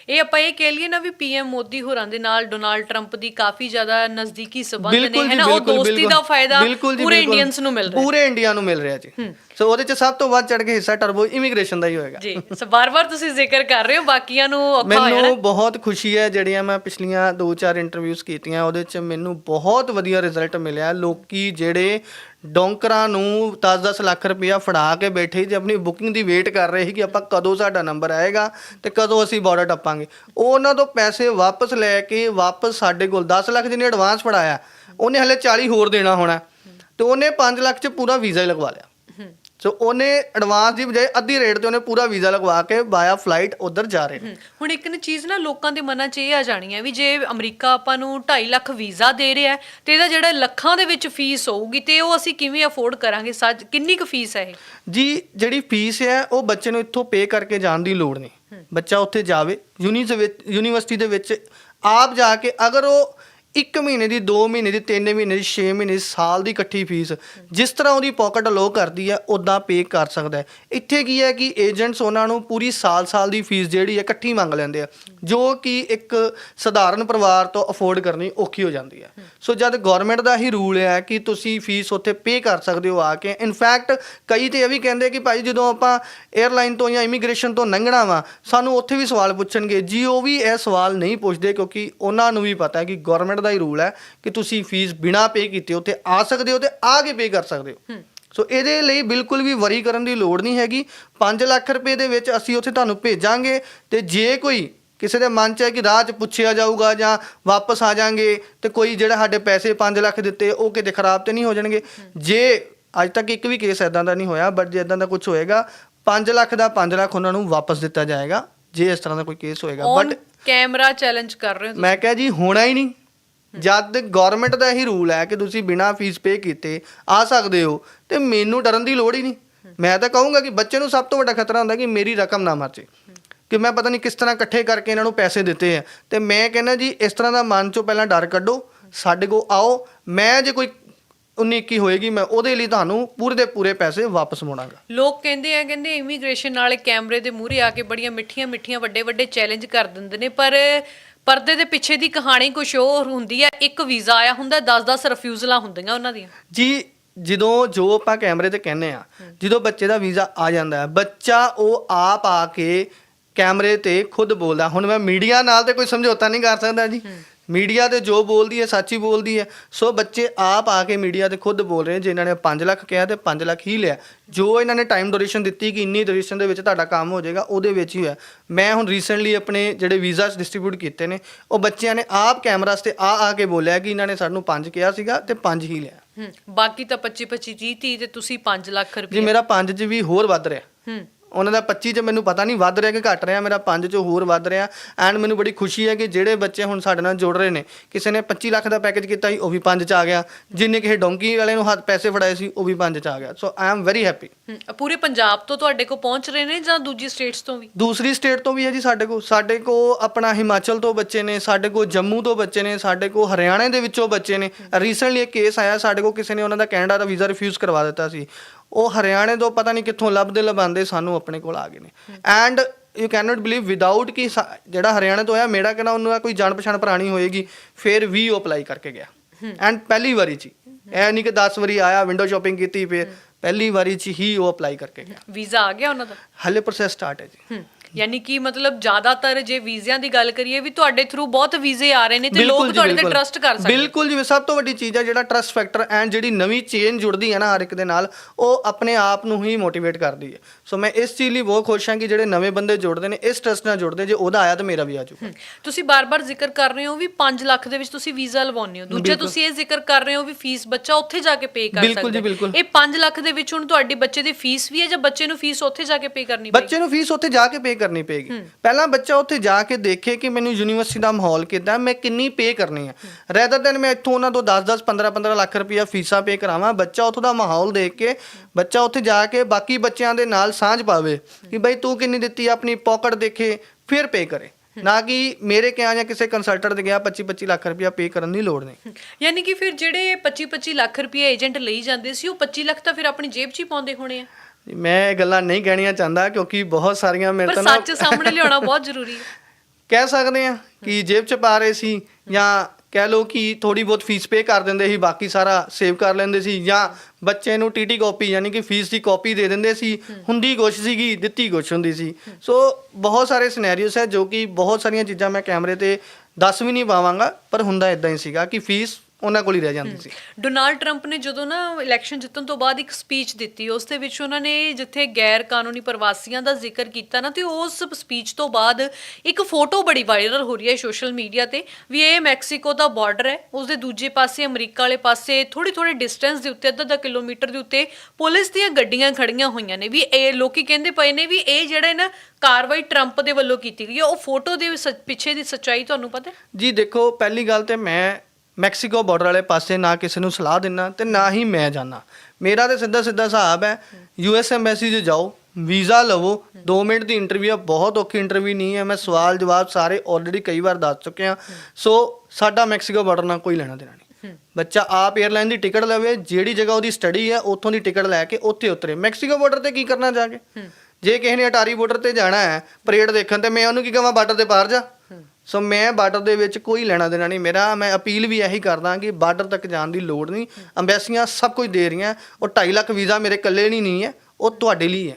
ਇਹ ਆਪਾਂ ਇਹ ਕਹਿ ਲਈਏ ਨਾ ਵੀ ਪੀਐਮ ਮੋਦੀ ਹੋਰਾਂ ਦੇ ਨਾਲ ਡੋਨਾਲਡ ਟਰੰਪ ਦੀ ਕਾਫੀ ਜ਼ਿਆਦਾ ਨਜ਼ਦੀਕੀ ਸਬੰਧ ਨੇ ਹੈ ਨਾ? ਉਹ ਦੋਸਤੀ ਦਾ ਫਾਇਦਾ ਪੂਰੇ। ਇੰਡੀਅਨਸ ਨੂੰ ਮਿਲ ਰਿਹਾ ਪੂਰੇ ਇੰਡੀਆ ਨੂੰ ਮਿਲ ਰਿਹਾ ਜੀ। ਸੋ ਉਹਦੇ ਚ ਸਭ ਤੋਂ ਵੱਧ ਚੜ ਕੇ ਹਿੱਸਾ ਟਰਬੋ ਇਮੀਗ੍ਰੇਸ਼ਨ ਦਾ ਹੀ ਹੋਏਗਾ। ਜੀ ਸੋ ਬਾਰ-ਬਾਰ ਤੁਸੀਂ ਜ਼ਿਕਰ ਕਰ ਰਹੇ ਹੋ ਬਾਕੀਆਂ ਨੂੰ ਔਖਾ ਹੋ ਜਾਣਾ ਮੈਨੂੰ ਬਹੁਤ ਖੁਸ਼ੀ ਹੈ ਜਿਹੜੀਆਂ ਮੈਂ ਪਿਛਲੀਆਂ 2-4 ਇੰਟਰਵਿਊਜ਼ ਕੀਤੀਆਂ ਉਹਦੇ 'ਚ ਮੈਨੂੰ ਬਹੁਤ ਵਧੀਆ ਰਿਜ਼ਲਟ ਮਿਲਿਆ। ਲੋਕੀ ਜਿਹੜੇ ਡੋਂਕਰਾਂ ਨੂੰ 10-10 ਲੱਖ ਰੁਪਇਆ ਫੜਾ ਕੇ ਬੈਠੇ ਸੀ ਆਪਣੀ ਬੁਕਿੰਗ ਦੀ ਵੇਟ ਕਰ ਰਹੇ ਸੀ ਕਿ ਆਪਾਂ ਕਦੋਂ ਸਾਡਾ ਨੰਬਰ ਆਏਗਾ ਤੇ ਕਦੋਂ ਅਸੀਂ ਬਾਰਡਰ ਟੱਪਾਂਗੇ। ਉਹ ਉਹਨਾਂ ਤੋਂ ਪੈਸੇ ਵਾਪਸ ਲੈ ਕੇ ਵਾਪਸ ਸਾਡੇ ਕੋਲ 10 ਲੱਖ ਜਿਹਨੇ ਐਡਵਾਂਸ ਫੜਾਇਆ, ਉਹਨੇ ਹਲੇ 40 ਹੋਰ ਦੇਣਾ ਹੋਣਾ। ਤੇ ਉਹਨੇ 5 ਲੱਖ 'ਚ ਪੂਰਾ ਵੀਜ਼ਾ ਹੀ ਲਗਵਾ ਲਿਆ। ਸੋ ਉਹਨੇ ਐਡਵਾਂਸ ਦੀ ਬਜਾਏ ਅੱਧੀ ਰੇਟ ਤੇ ਉਹਨੇ ਪੂਰਾ ਵੀਜ਼ਾ ਲਗਵਾ ਕੇ ਬਾਇਆ ਫਲਾਈਟ ਉਧਰ ਜਾ ਰਹੇ ਨੇ। ਹੁਣ ਇੱਕ ਨਾ ਚੀਜ਼ ਨਾ ਲੋਕਾਂ ਦੇ ਮਨਾਂ 'ਚ ਇਹ ਆ ਜਾਣੀ ਹੈ ਵੀ ਜੇ ਅਮਰੀਕਾ ਆਪਾਂ ਨੂੰ 2.5 ਲੱਖ ਵੀਜ਼ਾ ਦੇ ਰਿਹਾ ਤੇ ਇਹਦਾ ਜਿਹੜਾ ਲੱਖਾਂ ਦੇ ਵਿੱਚ ਫੀਸ ਹੋਊਗੀ ਤੇ ਉਹ ਅਸੀਂ ਕਿਵੇਂ ਅਫੋਰਡ ਕਰਾਂਗੇ? ਕਿੰਨੀ ਕੁ ਫੀਸ ਹੈ ਇਹ? ਜੀ ਜਿਹੜੀ ਫੀਸ ਹੈ ਉਹ ਬੱਚੇ ਨੂੰ ਇੱਥੋਂ ਪੇ ਕਰਕੇ ਜਾਣ ਦੀ ਲੋੜ ਨਹੀਂ। ਬੱਚਾ ਉੱਥੇ ਜਾਵੇ ਯੂਨੀਵਰਸਿਟੀ ਦੇ ਵਿੱਚ ਆਪ ਜਾ ਕੇ ਅਗਰ ਉਹ 1 ਮਹੀਨੇ ਦੀ 2 ਮਹੀਨੇ ਦੀ 3 ਮਹੀਨੇ ਦੀ 6 ਮਹੀਨੇ ਦੀ, ਸਾਲ ਦੀ ਇਕੱਠੀ ਫੀਸ ਜਿਸ ਤਰ੍ਹਾਂ ਉਹਦੀ ਪਾਕਟ ਅਲੋ ਕਰਦੀ ਹੈ ਉਦਾਂ ਪੇ ਕਰ ਸਕਦਾ ਹੈ। ਇੱਥੇ ਕੀ ਹੈ ਕਿ ਏਜੰਟਸ ਉਹਨਾਂ ਨੂੰ ਪੂਰੀ ਸਾਲ-ਸਾਲ ਦੀ ਫੀਸ ਜਿਹੜੀ ਹੈ ਇਕੱਠੀ ਮੰਗ ਲੈਂਦੇ ਆ, ਜੋ ਕਿ ਇੱਕ ਸਧਾਰਨ ਪਰਿਵਾਰ ਤੋਂ ਅਫੋਰਡ ਕਰਨੀ ਔਖੀ ਹੋ ਜਾਂਦੀ ਹੈ। ਸੋ ਜਦ ਗਵਰਨਮੈਂਟ ਦਾ ਹੀ ਰੂਲ ਹੈ ਕਿ ਤੁਸੀਂ ਫੀਸ ਉੱਥੇ ਪੇ ਕਰ ਸਕਦੇ ਹੋ ਆ ਕੇ ਇਨਫੈਕਟ ਕਈ ਤੇ ਇਹ ਵੀ ਕਹਿੰਦੇ ਕਿ ਭਾਈ ਜਦੋਂ ਆਪਾਂ 에ਅਰਲਾਈਨ ਤੋਂ ਜਾਂ ਇਮੀਗ੍ਰੇਸ਼ਨ ਤੋਂ ਲੰਘਣਾ ਵਾ, ਸਾਨੂੰ ਉੱਥੇ ਵੀ ਸਵਾਲ ਪੁੱਛਣਗੇ। ਜੀ ਉਹ ਵੀ ਇਹ ਸਵਾਲ ਨਹੀਂ ਪੁੱਛਦੇ ਕਿਉਂਕਿ ਉਹਨਾਂ ਨੂੰ ਵੀ ਪਤਾ ਹੈ ਕਿ ਗਵਰਨਮੈਂਟ ਦਾ ਹੀ ਰੂਲ ਹੈ ਕਿ ਤੁਸੀਂ ਫੀਸ ਬਿਨਾ ਪੇ ਕੀਤੇ ਉੱਥੇ ਆ ਸਕਦੇ ਹੋ ਤੇ ਆ ਕੇ ਪੇ ਕਰ ਸਕਦੇ ਹੋ। ਸੋ ਇਹਦੇ ਲਈ ਬਿਲਕੁਲ ਵੀ ਵਰੀ ਕਰਨ ਦੀ ਲੋੜ ਨਹੀਂ ਹੈਗੀ। 5 ਲੱਖ ਰੁਪਏ ਦੇ ਵਿੱਚ ਅਸੀਂ ਉੱਥੇ ਤੁਹਾਨੂੰ ਭੇਜਾਂਗੇ ਤੇ ਜੇ ਕੋਈ ਕਿਸੇ ਦੇ ਮਨ 'ਚ ਹੈ ਕਿ ਰਾਹ 'ਚ ਪੁੱਛਿਆ ਜਾਊਗਾ ਜਾਂ ਵਾਪਸ ਆ ਜਾਾਂਗੇ ਤੇ ਕੋਈ ਜਿਹੜਾ ਸਾਡੇ ਪੈਸੇ 5 ਲੱਖ ਦਿੱਤੇ ਉਹ ਕਿਤੇ ਖਰਾਬ ਤੇ ਨਹੀਂ ਹੋ ਜਾਣਗੇ। ਜੇ ਅੱਜ ਤੱਕ ਇੱਕ ਵੀ ਕੇਸ ਐਦਾਂ ਦਾ ਨਹੀਂ ਹੋਇਆ ਬਟ ਜੇ ਐਦਾਂ ਦਾ ਕੁਝ ਹੋਏਗਾ 5 ਲੱਖ ਦਾ 5 ਲੱਖ ਉਹਨਾਂ ਨੂੰ ਵਾਪਸ ਦਿੱਤਾ ਜਾਏਗਾ ਜੇ ਇਸ ਤਰ੍ਹਾਂ ਦਾ ਕੋਈ ਕੇਸ ਹੋਏਗਾ। ਬਟ ਕੈਮਰਾ ਚੈਲੰਜ ਕਰ ਰਹੇ ਹੋ ਮੈਂ ਕਿਹਾ ਜੀ ਹੋਣਾ ਹੀ ਨਹੀਂ। ਜਦ ਗਵਰਨਮੈਂਟ ਦਾ ਹੀ ਰੂਲ ਹੈ ਕਿ ਤੁਸੀਂ ਬਿਨਾਂ ਫੀਸ ਪੇ ਕੀਤੇ ਆ ਸਕਦੇ ਹੋ, ਤੇ ਮੈਨੂੰ ਡਰਨ ਦੀ ਲੋੜ ਹੀ ਨਹੀਂ। ਮੈਂ ਤਾਂ ਕਹੂੰਗਾ ਕਿ ਬੱਚੇ ਨੂੰ ਸਭ ਤੋਂ ਵੱਡਾ ਖਤਰਾ ਹੁੰਦਾ ਕਿ ਮੇਰੀ ਰਕਮ ਨਾ ਮਰ ਜੇ ਕਿ ਮੈਂ ਪਤਾ ਨਹੀਂ ਕਿਸ ਤਰ੍ਹਾਂ ਇਕੱਠੇ ਕਰਕੇ ਇਹਨਾਂ ਨੂੰ ਪੈਸੇ ਦਿੱਤੇ ਆ। ਤੇ ਮੈਂ ਕਹਿੰਦਾ ਜੀ, ਇਸ ਤਰ੍ਹਾਂ ਦਾ ਮਨ ਚੋਂ ਪਹਿਲਾਂ ਡਰ ਕੱਢੋ, ਸਾਡੇ ਕੋਲ ਆਓ, ਮੈਂ ਜੇ ਕੋਈ 19 21 ਹੋਏਗੀ, ਮੈਂ ਉਹਦੇ ਲਈ ਤੁਹਾਨੂੰ ਪੂਰੇ ਦੇ ਪੂਰੇ ਪੈਸੇ ਵਾਪਸ ਮੋੜਾਂਗਾ। ਲੋਕ ਕਹਿੰਦੇ ਆ, ਕਹਿੰਦੇ ਇਮੀਗ੍ਰੇਸ਼ਨ ਵਾਲੇ ਕੈਮਰੇ ਦੇ ਮੂਹਰੇ ਆ ਕੇ ਬੜੀਆਂ ਮਿੱਠੀਆਂ ਮਿੱਠੀਆਂ ਵੱਡੇ ਵੱਡੇ ਚੈਲੰਜ ਕਰ ਦਿੰਦੇ ਨੇ, ਪਰ ਪਰਦੇ ਦੇ ਪਿੱਛੇ ਦੀ ਕਹਾਣੀ ਕੁਝ ਹੋਰ ਹੁੰਦੀ ਆ ਇੱਕ ਵੀਜ਼ਾ ਆਇਆ ਹੁੰਦਾ 10-10 ਰਿਫਿਊਜ਼ਲਾਂ ਹੁੰਦੀਆਂ ਉਹਨਾਂ ਦੀਆਂ। ਜੀ ਜਦੋਂ ਜੋ ਆਪਾਂ ਕੈਮਰੇ ਤੇ ਕਹਿੰਦੇ ਆ ਜਦੋਂ ਬੱਚੇ ਦਾ ਵੀਜ਼ਾ ਆ ਜਾਂਦਾ ਹੈ ਬੱਚਾ ਉਹ ਆਪ ਆ ਕੇ ਕੈਮਰੇ ਤੇ ਖੁਦ ਬੋਲਦਾ। ਹੁਣ ਮੈਂ ਮੀਡੀਆ ਨਾਲ ਤੇ ਕੋਈ ਸਮਝੌਤਾ ਨਹੀਂ ਕਰ ਸਕਦਾ ਜੀ। ਮੀਡੀਆ ਤੇ ਜੋ ਬੋਲਦੀ ਹੈ ਸੱਚ ਹੀ ਬੋਲਦੀ ਹੈ। ਸੋ ਬੱਚੇ ਆਪ ਆ ਕੇ ਮੀਡੀਆ ਤੇ ਖੁਦ ਬੋਲ ਰਹੇ ਜੇ ਇਹਨਾਂ ਨੇ 5 ਲੱਖ ਕਿਹਾ ਤੇ 5 ਲੱਖ ਹੀ ਲਿਆ। ਜੋ ਇਹਨਾਂ ਨੇ ਟਾਈਮ ਡਿਊਰੇਸ਼ਨ ਦਿੱਤੀ ਕਿ ਇੰਨੀ ਡਿਊਰੇਸ਼ਨ ਦੇ ਵਿੱਚ ਤੁਹਾਡਾ ਕੰਮ ਹੋ ਜਾਏਗਾ ਉਹਦੇ ਵਿੱਚ ਹੀ ਹੋਇਆ। ਮੈਂ ਹੁਣ ਰੀਸੈਂਟਲੀ ਆਪਣੇ ਜਿਹੜੇ ਵੀਜ਼ਾਸ ਡਿਸਟ੍ਰੀਬਿਊਟ ਕੀਤੇ ਨੇ ਉਹ ਬੱਚਿਆਂ ਨੇ ਆਪ ਕੈਮਰਾਸ ਤੇ ਆ ਆ ਕੇ ਬੋਲਿਆ ਕਿ ਇਹਨਾਂ ਨੇ ਸਾਨੂੰ 5 ਕਿਹਾ ਸੀਗਾ ਤੇ 5 ਹੀ ਲਿਆ। ਹੂੰ ਬਾਕੀ ਤਾਂ 25 25 30 30 ਤੇ ਤੁਸੀਂ 5 ਲੱਖ ਜੀ ਰੁਪਏ ਮੇਰਾ 5 ਚ ਵੀ ਹੋਰ ਵੱਧ ਰਿਹਾ। ਹੂੰ। ਉਹਨਾਂ ਦਾ 25 ਚ ਮੈਨੂੰ ਪਤਾ ਨਹੀਂ ਵੱਧ ਰਿਹਾ ਕਿ ਘਟ ਰਿਹਾ ਮੇਰਾ 5 ਚ ਹੋਰ ਵੱਧ ਰਿਹਾ ਐਂਡ ਮੈਨੂੰ ਬੜੀ ਖੁਸ਼ੀ ਹੈ ਕਿ ਜਿਹੜੇ ਬੱਚੇ ਹੁਣ ਸਾਡੇ ਨਾਲ ਜੁੜ ਰਹੇ ਨੇ ਕਿਸੇ ਨੇ 25 ਲੱਖ ਦਾ ਪੈਕੇਜ ਕੀਤਾ ਸੀ ਉਹ ਵੀ 5 ਚ ਆ ਗਿਆ। ਜਿੰਨੇ ਕਿਸੇ ਡੋਂਕੀ ਵਾਲੇ ਨੂੰ ਹੱਥ ਪੈਸੇ ਫੜਾਏ ਸੀ ਉਹ ਵੀ 5 ਚ ਆ ਗਿਆ। So I am very happy ਪੂਰੇ ਪੰਜਾਬ ਤੋਂ ਤੁਹਾਡੇ ਕੋਲ ਪਹੁੰਚ ਰਹੇ ਨੇ ਜਾਂ ਦੂਜੀ ਸਟੇਟਸ ਤੋਂ ਵੀ? ਦੂਸਰੀ ਸਟੇਟ ਤੋਂ ਵੀ ਹੈ ਜੀ ਸਾਡੇ ਕੋਲ। ਸਾਡੇ ਕੋਲ ਆਪਣਾ ਹਿਮਾਚਲ ਤੋਂ ਬੱਚੇ ਨੇ ਸਾਡੇ ਕੋਲ ਜੰਮੂ ਤੋਂ ਬੱਚੇ ਨੇ ਸਾਡੇ ਕੋਲ ਹਰਿਆਣੇ ਦੇ ਵਿੱਚੋਂ ਬੱਚੇ ਨੇ। ਰੀਸੈਂਟਲੀ ਇੱਕ ਕੇਸ ਆਇਆ ਸਾਡੇ ਕੋਲ ਕਿਸੇ ਨੇ ਉਹਨਾਂ ਦਾ ਕੈਨੇਡਾ ਦਾ ਵੀਜ਼ਾ ਰਿਫਿਊਜ਼ ਕਰਵਾ ਦਿੱਤਾ ਸੀ। ਉਹ ਹਰਿਆਣੇ ਤੋਂ ਪਤਾ ਨਹੀਂ ਕਿੱਥੋਂ ਲੱਭਦੇ ਲਭਾਉਂਦੇ ਸਾਨੂੰ ਆਪਣੇ ਕੋਲ ਆ ਗਏ ਨੇ। And you can not believe without ਕਿ ਜਿਹੜਾ ਹਰਿਆਣੇ ਤੋਂ ਆਇਆ ਮੇਰਾ ਕਹਿੰਦਾ ਉਹਨੂੰ ਕੋਈ ਜਾਣ ਪਛਾਣ ਪੁਰਾਣੀ ਹੋਏਗੀ ਫਿਰ ਵੀ ਉਹ ਅਪਲਾਈ ਕਰਕੇ ਗਿਆ। ਐਂਡ ਪਹਿਲੀ ਵਾਰੀ ਚ। ਇਹ ਨਹੀਂ ਕਿ 10 ਵਾਰੀ ਆਇਆ ਵਿੰਡੋ ਸ਼ਾਪਿੰਗ ਕੀਤੀ ਫਿਰ ਪਹਿਲੀ ਵਾਰੀ ਚ ਹੀ ਉਹ ਅਪਲਾਈ ਕਰਕੇ ਗਿਆ। ਵੀਜ਼ਾ ਆ ਗਿਆ ਉਹਨਾਂ ਦਾ? ਹਲੇ ਪ੍ਰੋਸੈਸ ਸਟਾਰਟ ਹੈ ਜੀ। ਯਾਨੀ ਕਿ ਮਤਲਬ ਜ਼ਿਆਦਾਤਰ ਜੇ ਵੀਜ਼ਿਆਂ ਦੀ ਗੱਲ ਕਰੀਏ ਵੀ ਤੁਹਾਡੇ ਥਰੂ ਬਹੁਤ ਵੀਜ਼ੇ ਆ ਰਹੇ ਨੇ ਤੇ ਲੋਕ ਤੁਹਾਡੇ ਤੇ। ਟਰਸਟ ਕਰ ਸਕਦੇ ਬਿਲਕੁਲ ਜੀ ਸਭ ਤੋਂ ਵੱਡੀ ਚੀਜ਼ ਹੈ ਜਿਹੜਾ ਟਰਸਟ ਫੈਕਟਰ ਐਂਡ ਜਿਹੜੀ ਨਵੀਂ ਚੇਨ ਜੁੜਦੀ ਹੈ ਨਾ ਹਰ ਇੱਕ ਦੇ ਨਾਲ ਉਹ ਆਪਣੇ ਆਪ ਨੂੰ ਹੀ ਮੋਟੀਵੇਟ ਕਰਦੀ ਹੈ ਸੋ ਮੈਂ ਇਸ ਚੀਜ਼ ਲਈ ਬਹੁਤ ਖੁਸ਼ ਹਾਂ ਕਿ ਜਿਹੜੇ ਨਵੇਂ ਬੰਦੇ ਜੁੜਦੇ ਨੇ ਇਸ ਟਰਸਟ ਨਾਲ ਜੁੜਦੇ ਜੇ ਉਹਦਾ ਆਇਆ ਤਾਂ ਮੇਰਾ ਵੀ ਆ ਜਾਊਗਾ। ਤੁਸੀਂ ਬਾਰ-ਬਾਰ ਜ਼ਿਕਰ ਕਰ ਰਹੇ ਹੋ ਵੀ 5 ਲੱਖ ਦੇ ਵਿੱਚ ਤੁਸੀਂ ਵੀਜ਼ਾ ਲਵਾਉਂਦੇ ਹੋ ਦੂਜਾ ਤੁਸੀਂ ਇਹ ਜ਼ਿਕਰ ਕਰ ਰਹੇ ਹੋ ਵੀ ਫੀਸ ਬੱਚਾ ਉੱਥੇ ਜਾ ਕੇ ਪੇ ਕਰ ਸਕਦਾ। ਇਹ 5 ਲੱਖ ਦੇ ਵਿੱਚ ਹੁਣ ਤੁਹਾਡੇ ਬੱਚੇ ਦੀ ਫੀਸ ਵੀ ਹੈ ਜਾਂ ਬੱਚੇ ਨੂੰ ਫੀਸ ਉੱਥੇ ਜਾ ਕੇ ਪੇ ਕਰਨੀ ਪਏਗੀ ਬੱਚੇ ਨੂੰ ਫੀਸ ਉੱਥੇ ਜਾ ਕੇ ਪੇ ਕਰਨੀ ਪਏਗੀ। ਪਹਿਲਾਂ ਬੱਚਾ ਉੱਥੇ ਜਾ ਕੇ ਦੇਖੇ ਕਿ ਮੈਨੂੰ ਯੂਨੀਵਰਸਿਟੀ ਦਾ ਮਾਹੌਲ ਕਿਦਾਂ ਮੈਂ ਕਿੰਨੀ ਪੇ ਕਰਨੀ ਹੈ। ਰੈਦਰ ਦੈਨ ਮੈਂ ਇੱਥੋਂ ਉਹਨਾਂ ਤੋਂ 10-10 15-15 ਲੱਖ ਰੁਪਇਆ ਫੀਸਾਂ ਪੇ ਕਰਾਵਾਂ ਬੱਚਾ ਉੱਥੋਂ ਦਾ ਮਾਹੌਲ ਦੇਖ ਕੇ ਬੱਚਾ ਉੱਥੇ ਜਾ ਕੇ ਬਾਕੀ ਬੱਚਿਆਂ ਦੇ ਨਾਲ ਸਾਂਝ ਪਾਵੇ ਕਿ ਬਈ ਤੂੰ ਕਿੰਨੀ ਦਿੱਤੀ ਆਪਣੀ ਪਾਕਟ ਦੇਖੇ ਫਿਰ ਪੇ ਕਰੇ। ਨਾ ਕਿ ਮੇਰੇ ਕਿਹਾ ਜਾਂ ਕਿਸੇ ਕੰਸਲਟੈਂਟ ਦੇ ਗਿਆ 25-25 ਲੱਖ ਰੁਪਇਆ ਪੇ ਕਰਨ ਦੀ ਲੋੜ ਨਹੀਂ। ਯਾਨੀ ਕਿ ਫਿਰ ਜਿਹੜੇ 25-25 ਲੱਖ ਰੁਪਏ ਏਜੰਟ ਲਈ ਜਾਂਦੇ ਸੀ ਉਹ 25 ਲੱਖ ਤਾਂ ਫਿਰ ਆਪਣੀ ਜੇਬ 'ਚ ਹੀ ਪਾਉਂਦੇ ਹੋਣੇ ਆ। ਮੈਂ ਇਹ ਗੱਲਾਂ ਨਹੀਂ ਕਹਿਣੀਆਂ ਚਾਹੁੰਦਾ ਕਿਉਂਕਿ ਬਹੁਤ ਸਾਰੀਆਂ ਮੇਰੇ ਪਰ ਤੋਂ ਨਾ ਸੱਚ ਸਾਹਮਣੇ ਲਿਆਉਣਾ ਬਹੁਤ ਜ਼ਰੂਰੀ ਹੈ। ਕਹਿ ਸਕਦੇ ਆ ਕਿ ਜੇਬ ਚ ਪਾ ਰਹੇ ਸੀ ਜਾਂ ਕਹਿ ਲਓ ਕਿ ਥੋੜੀ ਬਹੁਤ ਫੀਸ ਪੇ ਕਰ ਦਿੰਦੇ ਸੀ ਬਾਕੀ ਸਾਰਾ ਸੇਵ ਕਰ ਲੈਂਦੇ ਸੀ ਜਾਂ ਬੱਚੇ ਨੂੰ ਟੀਟੀ ਕਾਪੀ ਯਾਨੀ ਕਿ ਫੀਸ ਦੀ ਕਾਪੀ ਦੇ ਦਿੰਦੇ ਸੀ ਹੁੰਦੀ ਕੁਛ ਸੀਗੀ ਦਿੱਤੀ ਕੁਛ ਹੁੰਦੀ ਸੀ। ਸੋ ਬਹੁਤ ਸਾਰੇ ਸਿਨੈਰੀਓਸ ਹੈ ਜੋ ਕਿ ਬਹੁਤ ਸਾਰੀਆਂ ਚੀਜ਼ਾਂ ਮੈਂ ਕੈਮਰੇ ਤੇ ਦੱਸ ਵੀ ਨਹੀਂ ਪਾਵਾਂਗਾ ਪਰ ਹੁੰਦਾ ਇਦਾਂ ਹੀ ਸੀਗਾ ਕਿ ਫੀਸ ਉਹਨਾਂ ਕੋਲ ਹੀ ਰਹਿ ਜਾਂਦੀ ਸੀ। ਡੋਨਾਲਡ ਟਰੰਪ ਨੇ ਜਦੋਂ ਨਾ ਇਲੈਕਸ਼ਨ ਜਿੱਤਣ ਤੋਂ ਬਾਅਦ ਇੱਕ ਸਪੀਚ ਦਿੱਤੀ ਉਸ ਦੇ ਵਿੱਚ ਉਹਨਾਂ ਨੇ ਜਿੱਥੇ ਗੈਰ ਕਾਨੂੰਨੀ ਪ੍ਰਵਾਸੀਆਂ ਦਾ ਜ਼ਿਕਰ ਕੀਤਾ ਨਾ ਤੇ ਉਸ ਸਪੀਚ ਤੋਂ ਬਾਅਦ ਇੱਕ ਫੋਟੋ ਬੜੀ ਵਾਇਰਲ ਹੋ ਰਹੀ ਹੈ ਸੋਸ਼ਲ ਮੀਡੀਆ ਤੇ ਵੀ ਇਹ ਮੈਕਸੀਕੋ ਦਾ ਬਾਰਡਰ ਹੈ। ਉਸ ਦੇ ਦੂਜੇ ਪਾਸੇ ਅਮਰੀਕਾ ਵਾਲੇ ਪਾਸੇ ਥੋੜੀ ਥੋੜੀ ਡਿਸਟੈਂਸ ਦੇ ਉੱਤੇ ਅੱਧਾ ਅੱਧਾ ਕਿਲੋਮੀਟਰ ਦੇ ਉੱਤੇ ਪੁਲਿਸ ਦੀਆਂ ਗੱਡੀਆਂ ਖੜੀਆਂ ਹੋਈਆਂ ਨੇ। ਵੀ ਇਹ ਲੋਕੀ ਕਹਿੰਦੇ ਪਏ ਨੇ ਵੀ ਇਹ ਜਿਹੜਾ ਹੈ ਨਾ ਕਾਰਵਾਈ ਟਰੰਪ ਦੇ ਵੱਲੋਂ ਕੀਤੀ ਗਈ ਹੈ। ਉਹ ਫੋਟੋ ਦੇ ਪਿੱਛੇ ਦੀ ਸੱਚਾਈ ਤੁਹਾਨੂੰ ਪਤਾ ਹੈ? ਜੀ ਦੇਖੋ ਪਹਿਲੀ ਗੱਲ ਤੇ ਮੈਂ ਮੈਕਸੀਕੋ ਬਾਰਡਰ ਵਾਲੇ ਪਾਸੇ ਨਾ ਕਿਸੇ ਨੂੰ ਸਲਾਹ ਦਿੰਨਾ ਤੇ ਨਾ ਹੀ ਮੈਂ ਜਾਣਾ ਮੇਰਾ ਤੇ ਸਿੱਧਾ ਸਿੱਧਾ ਹਿਸਾਬ ਹੈ ਯੂ ਯੂਐਸ ਐਮਬੈਸੀ 'ਚ ਜਾਓ, ਵੀਜ਼ਾ ਲਵੋ 2 ਮਿੰਟ ਦੀ ਇੰਟਰਵਿਊ ਹੈ ਬਹੁਤ ਔਖੀ ਇੰਟਰਵਿਊ ਨਹੀਂ ਹੈ, ਮੈਂ ਸਵਾਲ ਜਵਾਬ ਸਾਰੇ ਆਲਰੇਡੀ ਕਈ ਵਾਰ ਦੱਸ ਚੁੱਕਿਆ ਸੋ ਸਾਡਾ ਮੈਕਸੀਕੋ ਬਾਰਡਰ ਨਾਲ ਕੋਈ ਲੈਣਾ ਦੇਣਾ ਨਹੀਂ। ਬੱਚਾ ਆਪ 에ਅਰਲਾਈਨ ਦੀ ਟਿਕਟ ਲਵੇ, ਜਿਹੜੀ ਜਗ੍ਹਾ ਉਹਦੀ ਸਟੱਡੀ ਹੈ, ਉੱਥੋਂ ਦੀ ਟਿਕਟ ਲੈ ਕੇ ਉੱਥੇ ਉਤਰੇ। ਮੈਕਸੀਕੋ ਬਾਰਡਰ ਤੇ ਕੀ ਕਰਨਾ ਜਾ ਕੇ? ਜੇ ਕਿਸੇ ਨੇ ਅਟਾਰੀ ਬਾਰਡਰ ਤੇ ਜਾਣਾ ਹੈ ਪਰੇਡ ਦੇਖਣ ਤੇ ਮੈਂ ਉਹਨੂੰ ਕੀ ਕਹਾਂ, ਬਾਰਡਰ ਤੇ ਪਾਰ ਜਾ। ਸੋ ਮੈਂ ਬਾਰਡਰ ਦੇ ਵਿੱਚ ਕੋਈ ਲੈਣਾ ਦੇਣਾ ਨਹੀਂ। ਮੇਰਾ ਮੈਂ ਅਪੀਲ ਵੀ ਇਹੀ ਕਰਦਾ ਕਿ ਬਾਰਡਰ ਤੱਕ ਜਾਣ ਦੀ ਲੋੜ ਨਹੀਂ। ਅੰਬੈਸੀਆਂ ਸਭ ਕੁਝ ਦੇ ਰਹੀਆਂ। ਉਹ 2.5 ਲੱਖ ਵੀਜ਼ਾ ਮੇਰੇ ਇਕੱਲੇ ਲਈ ਨਹੀਂ ਹੈ ਉਹ ਤੁਹਾਡੇ ਲਈ ਹੈ।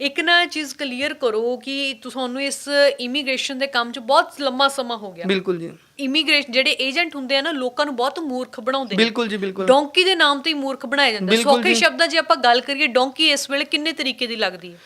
ਇੱਕ ਨਾ ਚੀਜ਼ ਕਲੀਅਰ ਕਰੋ ਕਿ ਤੁਹਾਨੂੰ ਇਸ ਇਮੀਗ੍ਰੇਸ਼ਨ ਦੇ ਕੰਮ 'ਚ ਬਹੁਤ ਲੰਮਾ ਸਮਾਂ ਹੋ ਗਿਆ। ਬਿਲਕੁਲ ਜੀ। ਇਮੀਗ੍ਰੇਸ਼ਨ ਜਿਹੜੇ ਏਜੰਟ ਹੁੰਦੇ ਆ ਨਾ ਲੋਕਾਂ ਨੂੰ ਬਹੁਤ ਮੂਰਖ ਬਣਾਉਂਦੇ ਨੇ। ਬਿਲਕੁਲ ਜੀ ਬਿਲਕੁਲ। ਡੋਂਕੀ ਦੇ ਨਾਮ ਤੇ ਹੀ ਮੂਰਖ ਬਣਾਇਆ ਜਾਂਦਾ। ਸੌਖੇ ਜੀ। ਸ਼ਬਦਾਂ 'ਚ ਆਪਾਂ ਗੱਲ ਕਰੀਏ ਡੋਂਕੀ ਇਸ ਵੇਲੇ ਕਿੰਨੇ ਤਰੀਕੇ ਦੀ ਲੱਗਦੀ ਹੈ?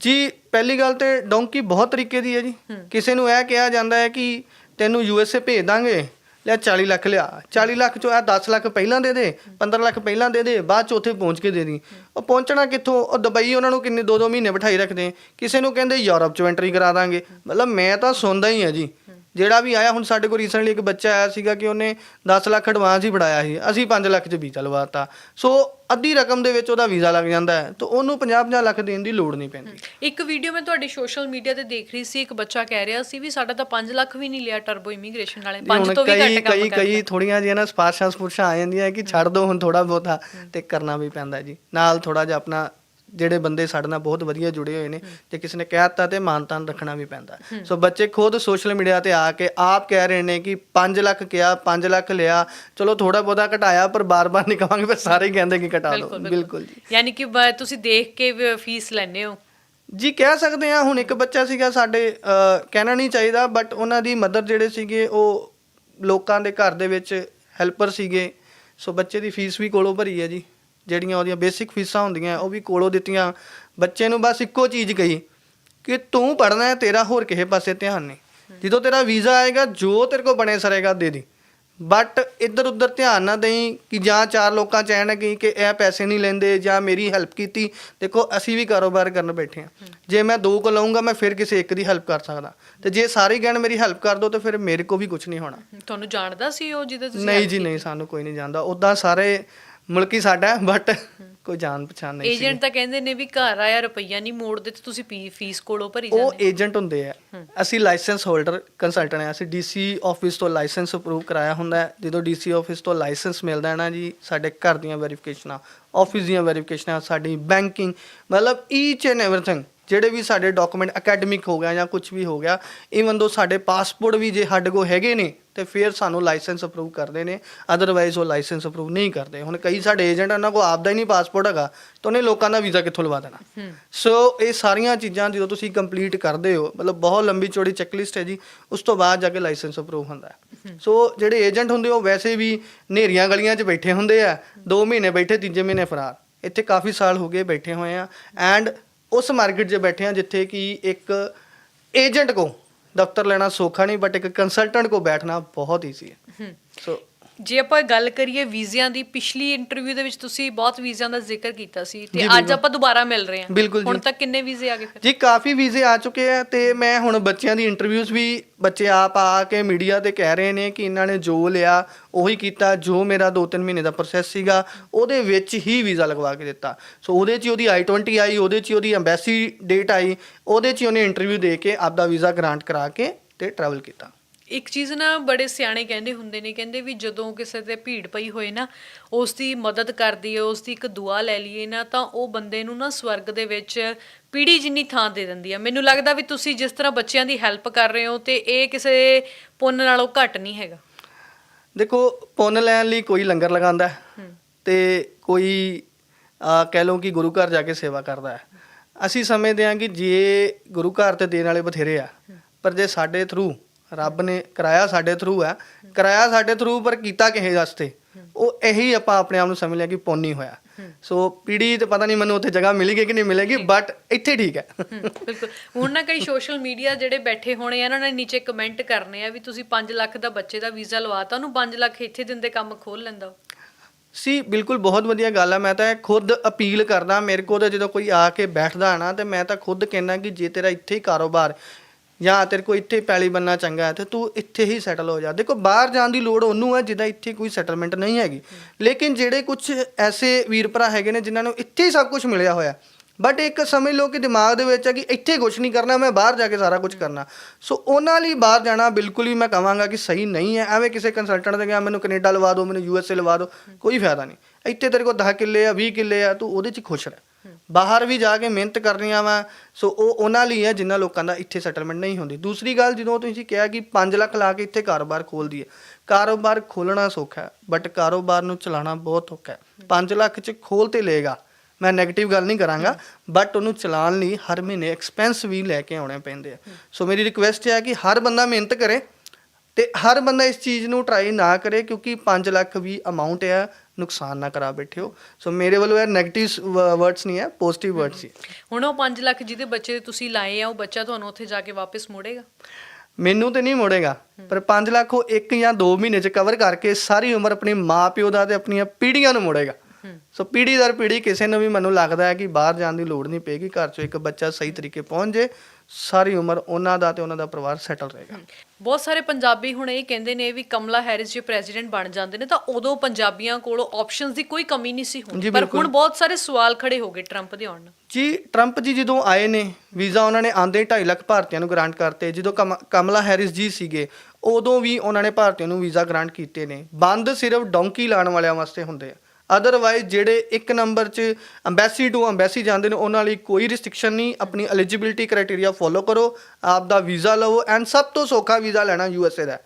ਜੀ ਪਹਿਲੀ ਗੱਲ ਤੇ ਡੋਂਕੀ ਬਹੁਤ ਤਰੀਕੇ ਦੀ ਹੈ ਜੀ। ਕਿਸੇ ਨੂੰ ਇਹ ਕਿਹਾ ਜਾਂਦਾ ਹੈ ਕਿ ਤੈਨੂੰ ਯੂ ਐਸ ਏ ਭੇਜ ਦਾਂਗੇ ਲੈ 40 ਲੱਖ ਲਿਆ। 40 ਲੱਖ ਚੋਂ ਆ 10 ਲੱਖ ਪਹਿਲਾਂ ਦੇ ਦੇ 15 ਲੱਖ ਪਹਿਲਾਂ ਦੇ ਦੇ ਬਾਅਦ ਚ ਉੱਥੇ ਪਹੁੰਚ ਕੇ ਦੇ ਦੀ। ਉਹ ਪਹੁੰਚਣਾ ਕਿੱਥੋਂ? ਉਹ ਦੁਬਈ ਉਹਨਾਂ ਨੂੰ ਕਿੰਨੇ 2-2 ਮਹੀਨੇ ਬਿਠਾਈ ਰੱਖਦੇ। ਕਿਸੇ ਨੂੰ ਕਹਿੰਦੇ ਯੂਰਪ ਚ ਐਂਟਰੀ ਕਰਾ ਦਾਂਗੇ। ਮਤਲਬ ਮੈਂ ਤਾਂ ਸੁਣਦਾ ਹੀ ਆ ਜੀ। ਜਿਹੜਾ ਵੀ ਆਇਆ ਹੁਣ ਸਾਡੇ ਕੋਲ ਰੀਸੈਂਟਲੀ ਇੱਕ ਬੱਚਾ ਆਇਆ ਸੀਗਾ ਕਿ ਉਹਨੇ 10 ਲੱਖ ਐਡਵਾਂਸ ਹੀ ਫੜਾਇਆ ਸੀ। ਅਸੀਂ 5 ਲੱਖ ਚ ਵੀਜ਼ਾ ਲਵਾਤਾ। ਸੋ ਅੱਧੀ ਰਕਮ ਦੇ ਵਿੱਚ ਉਹਦਾ ਵੀਜ਼ਾ ਲੱਗ ਜਾਂਦਾ ਹੈ। ਤਾਂ ਉਹਨੂੰ 50-50 ਲੱਖ ਦੇਣ ਦੀ ਲੋੜ ਨਹੀਂ ਪੈਂਦੀ। ਇੱਕ ਵੀਡੀਓ ਮੈਂ ਤੁਹਾਡੀ ਸੋਸ਼ਲ ਮੀਡੀਆ ਤੇ ਦੇਖ ਰਹੀ ਸੀ ਇੱਕ ਬੱਚਾ ਕਹਿ ਰਿਹਾ ਸੀ ਵੀ ਸਾਡਾ ਤਾਂ 5 ਲੱਖ ਵੀ ਨਹੀਂ ਲਿਆ ਟਰਬੋ ਇਮੀਗ੍ਰੇਸ਼ਨ ਵਾਲੇ। ਜੀ 5 ਹੁਣ ਤੋਂ ਵੀ ਘੱਟ ਕੰਮ ਕਈ ਕਰਦਾ ਕਈ ਥੋੜੀਆਂ ਜਿਹੀਆਂ ਨਾ ਸਪਾਰਸ਼ਾਂ ਸਪੁਰਸ਼ਾਂ ਆ ਜਾਂਦੀਆਂ ਕਿ ਛੱਡ ਦੋ ਹੁਣ ਥੋੜਾ ਬਹੁਤਾ ਤੇ ਕਰਨਾ ਵੀ ਪੈਂਦਾ ਜੀ। ਨਾਲ ਥੋੜਾ ਜਿਹਾ ਆਪਣਾ ਜਿਹੜੇ ਬੰਦੇ ਸਾਡੇ ਨਾਲ ਬਹੁਤ ਵਧੀਆ ਜੁੜੇ ਹੋਏ ਨੇ ਜੇ ਕਿਸੇ ਨੇ ਕਹਿ ਦਿੱਤਾ ਤੇ ਮਾਨਤਾਨ ਰੱਖਣਾ ਵੀ ਪੈਂਦਾ। ਸੋ ਬੱਚੇ ਖੁਦ ਸੋਸ਼ਲ ਮੀਡੀਆ ਤੇ ਆ ਕੇ ਆਪ ਕਹਿ ਰਹੇ ਨੇ ਕਿ 5 ਲੱਖ ਕਿਹਾ 5 ਲੱਖ ਲਿਆ। ਚਲੋ ਥੋੜਾ ਬਹੁਤਾ ਘਟਾਇਆ ਪਰ ਬਾਰ-ਬਾਰ ਨਹੀਂ ਕਵਾਂਗੇ ਫਿਰ ਸਾਰੇ ਕਹਿੰਦੇ ਕਿ ਘਟਾ ਦਿਓ। ਬਿਲਕੁਲ, ਜੀ। ਯਾਨੀ ਕਿ ਤੁਸੀਂ ਦੇਖ ਕੇ ਫੀਸ ਲੈਣੇ ਹੋ। ਜੀ ਕਹਿ ਸਕਦੇ ਆ ਹੁਣ ਇੱਕ ਬੱਚਾ ਸੀਗਾ ਸਾਡੇ ਕਹਿਣਾ ਨਹੀਂ ਚਾਹੀਦਾ ਬਟ ਉਹਨਾਂ ਦੀ ਮਦਰ ਜਿਹੜੇ ਸੀਗੇ ਉਹ ਲੋਕਾਂ ਦੇ ਘਰ ਦੇ ਵਿੱਚ ਹੈਲਪਰ ਸੀਗੇ। ਸੋ ਬੱਚੇ ਦੀ ਫੀਸ ਵੀ ਕੋਲੋਂ ਭਰੀ ਹੈ ਜੀ। ਜਿਹੜੀਆਂ ਉਹਦੀਆਂ ਬੇਸਿਕ ਫੀਸਾਂ ਹੁੰਦੀਆਂ ਉਹ ਵੀ ਕੋਲੋਂ ਦਿੱਤੀਆਂ। ਬੱਚੇ ਨੂੰ ਬਸ ਇੱਕੋ ਚੀਜ਼ ਕਹੀ ਕਿ ਤੂੰ ਪੜਨਾ ਹੈ ਤੇਰਾ ਹੋਰ ਕਿਸੇ ਪਾਸੇ ਧਿਆਨ ਨਹੀਂ। ਜਦੋਂ ਤੇਰਾ ਵੀਜ਼ਾ ਆਏਗਾ ਜੋ ਤੇਰੇ ਕੋਲ ਬਣੇ ਸਰੇਗਾ ਦੇ ਦੀ। ਬਟ ਇੱਧਰ ਉੱਧਰ ਧਿਆਨ ਨਾ ਦੇਈ ਕਿ ਜਾਂ ਚਾਰ ਲੋਕਾਂ ਚ ਐਨ ਕਿ ਕਿ ਇਹ ਪੈਸੇ ਨਹੀਂ ਲੈਂਦੇ ਜਾਂ ਮੇਰੀ ਹੈਲਪ ਕੀਤੀ। ਦੇਖੋ ਅਸੀਂ ਵੀ ਕਾਰੋਬਾਰ ਕਰਨ ਬੈਠੇ ਆ ਜੇ ਮੈਂ ਦੋ ਕੋ ਲਵਾਂਗਾ ਮੈਂ ਫਿਰ ਕਿਸੇ ਇੱਕ ਦੀ ਹੈਲਪ ਕਰ ਸਕਦਾ। ਤੇ ਜੇ ਸਾਰੇ ਕਹਿਣ ਮੇਰੀ ਹੈਲਪ ਕਰ ਦੋ ਤੇ ਫਿਰ ਮੇਰੇ ਕੋ ਵੀ ਕੁਝ ਨਹੀਂ ਹੋਣਾ। ਤੁਹਾਨੂੰ ਜਾਣਦਾ ਸੀ ਉਹ ਜਿਹਦੇ ਤੁਸੀਂ ਨਹੀਂ ਜੀ ਨਹੀਂ ਸਾਨੂੰ ਕੋਈ ਨਹੀਂ ਜਾਣਦਾ। ਉਦਾਂ ਸਾਰੇ ਮੁਲਕੀ ਸਾਡਾ ਬਟ ਕੋਈ ਜਾਣ ਪਛਾਣ ਨਹੀਂ ਸੀ ਏਜੰਟ ਤਾਂ ਕਹਿੰਦੇ ਨੇ ਵੀ ਘਰ ਆਇਆ ਰੁਪਈਆ ਨਹੀਂ ਮੋੜਦੇ ਤੇ ਤੁਸੀਂ ਫੀਸ ਕੋਲੋਂ ਭਰੀ ਉਹ ਜਾਂਦੇ ਏਜੰਟ ਹੁੰਦੇ ਆ। ਅਸੀਂ ਲਾਇਸੈਂਸ ਹੋਲਡਰ ਕੰਸਲਟੈਂਟ ਆ ਅਸੀਂ ਡੀਸੀ ਆਫਿਸ ਤੋਂ ਲਾਇਸੈਂਸ ਅਪਰੂਵ ਕਰਾਇਆ ਹੁੰਦਾ ਹੈ। ਜਦੋਂ ਡੀਸੀ ਆਫਿਸ ਤੋਂ ਲਾਇਸੈਂਸ ਮਿਲਦਾ ਹੈ ਨਾ ਜੀ ਸਾਡੇ ਘਰ ਦੀਆਂ ਵੈਰੀਫਿਕੇਸ਼ਨਾਂ ਆਫਿਸ ਦੀਆਂ ਵੈਰੀਫਿਕੇਸ਼ਨਾਂ ਸਾਡੀ ਬੈਂਕਿੰਗ ਮਤਲਬ ਈਚ ਐਂਡ ਐਵਰੀਥਿੰਗ ਜਿਹੜੇ ਵੀ ਸਾਡੇ ਡਾਕੂਮੈਂਟ ਅਕੈਡਮਿਕ ਹੋ ਗਿਆ ਜਾਂ ਕੁਝ ਵੀ ਹੋ ਗਿਆ ਇਵਨ ਦੋ ਸਾਡੇ ਪਾਸਪੋਰਟ ਵੀ ਜੇ ਸਾਡੇ ਕੋਲ ਹੈਗੇ ਨੇ ਤੇ ਫਿਰ ਸਾਨੂੰ ਲਾਇਸੈਂਸ ਅਪਰੂਵ ਕਰਦੇ ਨੇ ਅਦਰਵਾਈਜ਼ ਉਹ ਲਾਇਸੈਂਸ ਅਪਰੂਵ ਨਹੀਂ ਕਰਦੇ। ਹੁਣ ਕਈ ਸਾਡੇ ਏਜੰਟ ਉਹਨਾਂ ਕੋਲ ਆਪਦਾ ਹੀ ਨਹੀਂ ਪਾਸਪੋਰਟ ਹੈਗਾ ਤਾਂ ਉਹਨੇ ਲੋਕਾਂ ਦਾ ਵੀਜ਼ਾ ਕਿੱਥੋਂ ਲਵਾ ਦੇਣਾ? ਸੋ ਇਹ ਸਾਰੀਆਂ ਚੀਜ਼ਾਂ ਜਦੋਂ ਤੁਸੀਂ ਕੰਪਲੀਟ ਕਰਦੇ ਹੋ ਮਤਲਬ ਬਹੁਤ ਲੰਬੀ ਚੌੜੀ ਚੈੱਕਲਿਸਟ ਹੈ ਜੀ ਉਸ ਤੋਂ ਬਾਅਦ ਜਾ ਕੇ ਲਾਇਸੈਂਸ ਅਪਰੂਵ ਹੁੰਦਾ ਹੈ। ਸੋ ਜਿਹੜੇ ਏਜੰਟ ਹੁੰਦੇ ਉਹ ਵੈਸੇ ਵੀ ਨੇਰੀਆਂ ਗਲੀਆਂ 'ਚ ਬੈਠੇ ਹੁੰਦੇ ਆ 2 ਮਹੀਨੇ ਬੈਠੇ ਤੀਜੇ ਮਹੀਨੇ ਫਰਾਰ। ਇੱਥੇ ਕਾਫੀ ਸਾਲ ਹੋ ਗਏ ਬੈਠੇ ਹੋਏ ਆ ਐਂਡ ਉਸ ਮਾਰਕੀਟ 'ਚ ਬੈਠੇ ਆ ਜਿੱਥੇ ਕਿ ਇੱਕ ਏਜੰਟ ਕੋ ਦਫ਼ਤਰ ਲੈਣਾ ਸੌਖਾ ਨਹੀਂ ਬਟ ਇੱਕ ਕੰਸਲਟੈਂਟ ਕੋ ਬੈਠਣਾ ਬਹੁਤ ਈਜ਼ੀ ਹੈ। ਹੂੰ। ਸੋ ਜੇ ਆਪਾਂ ਗੱਲ ਕਰੀਏ ਵੀਜ਼ਿਆਂ ਦੀ ਪਿਛਲੀ ਇੰਟਰਵਿਊ ਦੇ ਵਿੱਚ ਤੁਸੀਂ ਬਹੁਤ ਵੀਜ਼ਿਆਂ ਦਾ ਜ਼ਿਕਰ ਕੀਤਾ ਸੀ ਤੇ। ਅੱਜ ਆਪਾਂ ਦੁਬਾਰਾ ਮਿਲ ਰਹੇ ਹਾਂ। ਹੁਣ ਤੱਕ ਕਿੰਨੇ ਵੀਜ਼ੇ ਆ ਗਏ ਫਿਰ ਜੀ ਕਾਫੀ ਵੀਜ਼ੇ ਆ ਚੁੱਕੇ ਆ ਤੇ ਮੈਂ ਹੁਣ ਬੱਚਿਆਂ ਦੀ ਇੰਟਰਵਿਊਜ਼ ਵੀ ਬੱਚੇ ਆਪ ਆ ਕੇ ਮੀਡੀਆ ਤੇ ਕਹਿ ਰਹੇ ਨੇ ਕਿ ਇਹਨਾਂ ਨੇ ਜੋ ਲਿਆ ਉਹੀ ਕੀਤਾ ਜੋ ਮੇਰਾ 2-3 ਮਹੀਨੇ ਦਾ ਪ੍ਰੋਸੈਸ ਸੀਗਾ ਉਹਦੇ ਵਿੱਚ ਹੀ ਵੀਜ਼ਾ ਲਗਵਾ ਕੇ ਦਿੱਤਾ ਸੋ ਉਹਦੇ 'ਚ ਹੀ ਉਹਦੀ I-20 ਆਈ ਉਹਦੇ 'ਚ ਹੀ ਉਹਦੀ ਐਮਬੈਸੀ ਡੇਟ ਆਈ ਉਹਦੇ 'ਚ ਹੀ ਉਹਨੇ ਇੰਟਰਵਿਊ ਦੇ ਕੇ ਆਪਦਾ ਵੀਜ਼ਾ ਗ੍ਰਾਂਟ ਕਰਾ ਕੇ ਤੇ ਟਰੈਵਲ ਕੀਤਾ ਇੱਕ ਚੀਜ਼ ਨਾ ਬੜੇ ਸਿਆਣੇ ਕਹਿੰਦੇ ਹੁੰਦੇ ਨੇ ਕਹਿੰਦੇ ਵੀ ਜਦੋਂ ਕਿਸੇ ਤੇ ਭੀੜ ਪਈ ਹੋਏ ਨਾ ਉਸ ਦੀ ਮਦਦ ਕਰਦੀ ਹੈ ਉਸ ਦੀ ਇੱਕ ਦੁਆ ਲੈ ਲਈਏ ਨਾ ਤਾਂ ਉਹ ਬੰਦੇ ਨੂੰ ਨਾ ਸਵਰਗ ਦੇ ਵਿੱਚ ਪੀੜੀ ਜਿੰਨੀ ਥਾਂ ਦੇ ਦਿੰਦੀ ਆ। ਮੈਨੂੰ ਲੱਗਦਾ ਵੀ ਤੁਸੀਂ ਜਿਸ ਤਰ੍ਹਾਂ ਬੱਚਿਆਂ ਦੀ ਹੈਲਪ ਕਰ ਰਹੇ ਹੋ ਤੇ ਇਹ ਕਿਸੇ ਪੁੰਨ ਨਾਲੋਂ ਘੱਟ ਨਹੀਂ ਹੈਗਾ। ਦੇਖੋ ਪੁੰਨ ਲੈਣ ਲਈ ਕੋਈ ਲੰਗਰ ਲਗਾਉਂਦਾ ਤੇ ਕੋਈ ਆ ਕਹਿ ਲਓ ਕਿ ਗੁਰੂ ਘਰ ਜਾ ਕੇ ਸੇਵਾ ਕਰਦਾ ਹੈ। ਅਸੀਂ ਸਮਝਦੇ ਹਾਂ ਕਿ ਜੇ ਗੁਰੂ ਘਰ ਤੇ ਦੇਣ ਵਾਲੇ ਬਥੇਰੇ ਆ ਪਰ ਜੇ ਸਾਡੇ ਥਰੂ ਰੱਬ ਨੇ ਕਰਾਇਆ ਸਾਡੇ ਥਰੂ ਆ ਕਰਾਇਆ ਸਾਡੇ ਥਰੂ ਪਰ ਕੀਤਾ ਕਿਸੇ ਵਾਸਤੇ? ਉਹ ਇਹੀ ਆਪਾਂ ਆਪਣੇ ਆਪ ਨੂੰ ਸਮਝ ਲਿਆ ਕਿ ਪੁੰਨ ਹੀ ਹੋਇਆ। ਸੋ ਪੀੜੀ ਤੇ ਪਤਾ ਨਹੀਂ ਮੈਨੂੰ ਉੱਥੇ ਜਗ੍ਹਾ ਮਿਲੇਗੀ ਕਿ ਨਹੀਂ ਮਿਲੇਗੀ ਬਟ ਇੱਥੇ ਠੀਕ ਹੈ। ਬਿਲਕੁਲ। ਹੁਣ ਨਾ ਕਈ ਸੋਸ਼ਲ ਮੀਡੀਆ ਜਿਹੜੇ ਬੈਠੇ ਹੋਣੇ ਆ ਇਹਨਾਂ ਨੇ ਨੀਚੇ ਕਮੈਂਟ ਕਰਨੇ ਆ ਵੀ ਤੁਸੀਂ 5 ਲੱਖ ਦਾ ਬੱਚੇ ਦਾ ਵੀਜ਼ਾ ਲਵਾਤਾ ਉਹਨੂੰ 5 ਲੱਖ ਇੱਥੇ ਦਿੰਦੇ ਕੰਮ ਖੋਲ ਲੈਂਦਾ। ਸੀ ਬਿਲਕੁਲ ਬਹੁਤ ਵਧੀਆ ਗੱਲ ਹੈ। ਮੈਂ ਤਾਂ ਖੁਦ ਅਪੀਲ ਕਰਦਾ ਮੇਰੇ ਕੋਲ ਤਾਂ ਜਦੋਂ ਕੋਈ ਆ ਕੇ ਬੈਠਦਾ ਨਾ ਤੇ ਮੈਂ ਤਾਂ ਖੁਦ ਕਹਿੰਦਾ ਕਿ ਜੇ ਤੇਰਾ ਇੱਥੇ ਹੀ ਕਾਰੋਬਾਰ ਜਾਂ ਤੇਰੇ ਕੋਲ ਇੱਥੇ ਪੈਲੀ ਬੰਨਾ ਚੰਗਾ ਹੈ, ਤੇ ਤੂੰ ਇੱਥੇ ਹੀ ਸੈਟਲ ਹੋ ਜਾ। ਦੇਖੋ, ਬਾਹਰ ਜਾਣ ਦੀ ਲੋੜ ਉਹਨੂੰ ਹੈ, ਜਿਹਦਾ ਇੱਥੇ ਕੋਈ ਸੈਟਲਮੈਂਟ ਨਹੀਂ ਹੈਗੀ। ਲੇਕਿਨ ਜਿਹੜੇ ਕੁਝ ਐਸੇ ਵੀਰ ਭਰਾ ਹੈਗੇ ਨੇ, ਜਿਨ੍ਹਾਂ ਨੂੰ ਇੱਥੇ ਹੀ ਸਭ ਕੁਝ ਮਿਲਿਆ ਹੋਇਆ ਬਟ ਇੱਕ ਸਮਝ ਲਓ ਕਿ ਦਿਮਾਗ ਦੇ ਵਿੱਚ ਹੈ ਕਿ ਇੱਥੇ ਕੁਝ ਨਹੀਂ ਕਰਨਾ, ਮੈਂ ਬਾਹਰ ਜਾ ਕੇ ਸਾਰਾ ਕੁਝ ਕਰਨਾ। ਸੋ ਉਹਨਾਂ ਲਈ ਬਾਹਰ ਜਾਣਾ ਬਿਲਕੁਲ ਹੀ ਮੈਂ ਕਹਾਂਗਾ ਕਿ ਸਹੀ ਨਹੀਂ ਹੈ। ਐਵੇਂ ਕਿਸੇ ਕੰਸਲਟੈਂਟ ਦੇ ਗਿਆ ਮੈਨੂੰ ਕੈਨੇਡਾ ਲਵਾ ਦਿਓ, ਮੈਨੂੰ ਯੂ ਐਸ ਏ ਲਵਾ ਦਿਓ। ਕੋਈ ਫਾਇਦਾ ਨਹੀਂ। ਇੱਥੇ ਤੇਰੇ ਕੋਲ 10 ਕਿੱਲੇ ਆ 20 ਕਿੱਲੇ ਆ, ਤੂੰ ਉਹਦੇ 'ਚ ਖੁਸ਼ ਰਹਿ। ਬਾਹਰ ਵੀ ਜਾ ਕੇ ਮਿਹਨਤ ਕਰਨੀਆਂ ਵਾ, ਸੋ ਉਹ ਉਹਨਾਂ ਲਈ ਹੈ ਜਿਨ੍ਹਾਂ ਲੋਕਾਂ ਦਾ ਇੱਥੇ ਸੈਟਲਮੈਂਟ ਨਹੀਂ ਹੁੰਦੀ। ਦੂਸਰੀ ਗੱਲ, ਜਦੋਂ ਤੁਸੀਂ ਕਿਹਾ ਕਿ 5 ਲੱਖ ਲਾ ਕੇ ਇੱਥੇ ਕਾਰੋਬਾਰ ਖੋਲ ਦਈਏ ਕਾਰੋਬਾਰ ਖੋਲਣਾ ਸੌਖਾ ਹੈ ਬਟ ਕਾਰੋਬਾਰ ਨੂੰ ਚਲਾਉਣਾ ਬਹੁਤ ਔਖਾ ਹੈ। 5 ਲੱਖ ਚ ਖੋਲ ਤੇ ਲਏਗਾ, ਮੈਂ 네ਗੇਟਿਵ ਗੱਲ ਨਹੀਂ ਕਰਾਂਗਾ ਬਟ ਉਹਨੂੰ ਚਲਾਉਣ ਲਈ ਹਰ ਮਹੀਨੇ ਐਕਸਪੈਂਸ ਵੀ ਲੈ ਕੇ ਆਉਣੇ ਪੈਂਦੇ ਆ। ਸੋ ਮੇਰੀ ਰਿਕੁਐਸਟ ਹੈ ਕਿ ਹਰ ਬੰਦਾ ਮਿਹਨਤ ਕਰੇ ਤੇ ਹਰ ਬੰਦਾ ਇਸ ਚੀਜ਼ ਨੂੰ ਟਰਾਈ ਨਾ ਕਰੇ, ਕਿਉਂਕਿ 5 ਲੱਖ ਵੀ ਅਮਾਉਂਟ ਹੈ ਨੁਕਸਾਨ ਨਾ ਕਰਾ ਬੈਠਿਓ ਸੋ ਮੇਰੇ ਵੱਲੋਂ ਇਹ 네ਗੇਟਿਵ ਵਰਡਸ ਨਹੀਂ ਹੈ ਪੋਜ਼ਿਟਿਵ ਵਰਡਸ ਹੀ। ਹੁਣ ਉਹ 5 ਲੱਖ ਜਿਹਦੇ ਬੱਚੇ ਦੇ ਤੁਸੀਂ ਲਾਏ ਆ ਉਹ ਬੱਚਾ ਤੁਹਾਨੂੰ ਉੱਥੇ ਜਾ ਕੇ ਵਾਪਸ ਮੋੜੇਗਾ? ਮੈਨੂੰ ਤੇ ਨਹੀਂ ਮੋੜੇਗਾ ਪਰ 5 ਲੱਖ ਉਹ ਇੱਕ ਜਾਂ 2 ਮਹੀਨੇ ਚ ਕਵਰ ਕਰਕੇ ਸਾਰੀ ਉਮਰ ਆਪਣੇ ਮਾਪਿਓ ਦਾ ਤੇ ਆਪਣੀਆਂ ਪੀੜ੍ਹੀਆਂ ਨੂੰ ਮੋੜੇਗਾ। ਸੋ ਪੀੜ੍ਹੀ ਦਰ ਪੀੜ੍ਹੀ ਕਿਸੇ ਨੂੰ ਵੀ ਮੈਨੂੰ ਲੱਗਦਾ ਹੈ ਕਿ ਬਾਹਰ ਜਾਣ ਦੀ ਲੋੜ ਨਹੀਂ ਪਏਗੀ ਘਰ ਚੋਂ ਇੱਕ ਬੱਚਾ ਸਹੀ ਤਰੀਕੇ ਪਹੁੰਚ ਜੇ ਸਾਰੀ ਉਮਰ ਉਹਨਾਂ ਦਾ ਤੇ ਉਹਨਾਂ ਦਾ ਪਰਿਵਾਰ ਸੈਟਲ ਰਹੇਗਾ। ਬਹੁਤ ਸਾਰੇ ਪੰਜਾਬੀ ਹੁਣ ਇਹ ਕਹਿੰਦੇ ਨੇ ਵੀ ਕਮਲਾ ਹੈਰਿਸ ਜੇ ਪ੍ਰੈਜ਼ੀਡੈਂਟ ਬਣ ਜਾਂਦੇ ਨੇ ਤਾਂ ਉਦੋਂ ਪੰਜਾਬੀਆਂ ਕੋਲ ਆਪਸ਼ਨਸ ਦੀ ਕੋਈ ਕਮੀ ਨਹੀਂ ਸੀ ਹੁੰਦੀ। ਪਰ। ਹੁਣ ਬਹੁਤ ਸਾਰੇ ਸਵਾਲ ਖੜੇ ਹੋ ਗਏ ਟਰੰਪ ਦੇ ਆਉਣ ਨਾਲ ਜੀ ਟਰੰਪ ਜੀ ਜਦੋਂ ਆਏ ਨੇ ਵੀਜ਼ਾ ਉਹਨਾਂ ਨੇ ਆਂਦੇ 2.5 ਲੱਖ ਭਾਰਤੀਆਂ ਨੂੰ ਗ੍ਰਾਂਟ ਕਰਤੇ ਜਦੋਂ ਕਮ- ਕਮਲਾ ਹੈਰਿਸ ਜੀ ਸੀਗੇ ਉਦੋਂ ਵੀ ਉਹਨਾਂ ਨੇ ਭਾਰਤੀਆਂ ਨੂੰ ਵੀਜ਼ਾ ਗ੍ਰਾਂਟ ਕੀਤੇ ਨੇ। ਬੰਦ ਸਿਰਫ ਡੌਂਕੀ ਲਾਣ ਵਾਲਿਆਂ ਵਾਸਤੇ ਹੁੰਦੇ ਆ। ਅਦਰਵਾਈਜ਼ ਜਿਹੜੇ ਇੱਕ ਨੰਬਰ 'ਚ ਅੰਬੈਸੀ ਟੂ ਅੰਬੈਸੀ ਜਾਂਦੇ ਨੇ ਉਹਨਾਂ ਲਈ ਕੋਈ ਰਿਸਟ੍ਰਿਕਸ਼ਨ ਨਹੀਂ ਆਪਣੀ ਐਲੀਜੀਬਿਲਟੀ ਕ੍ਰਾਈਟੇਰੀਆ ਫੋਲੋ ਕਰੋ ਆਪ ਦਾ ਵੀਜ਼ਾ ਲਵੋ ਐਂਡ ਸਭ ਤੋਂ ਸੌਖਾ ਵੀਜ਼ਾ ਲੈਣਾ ਯੂ ਐਸ ਏ ਦਾ।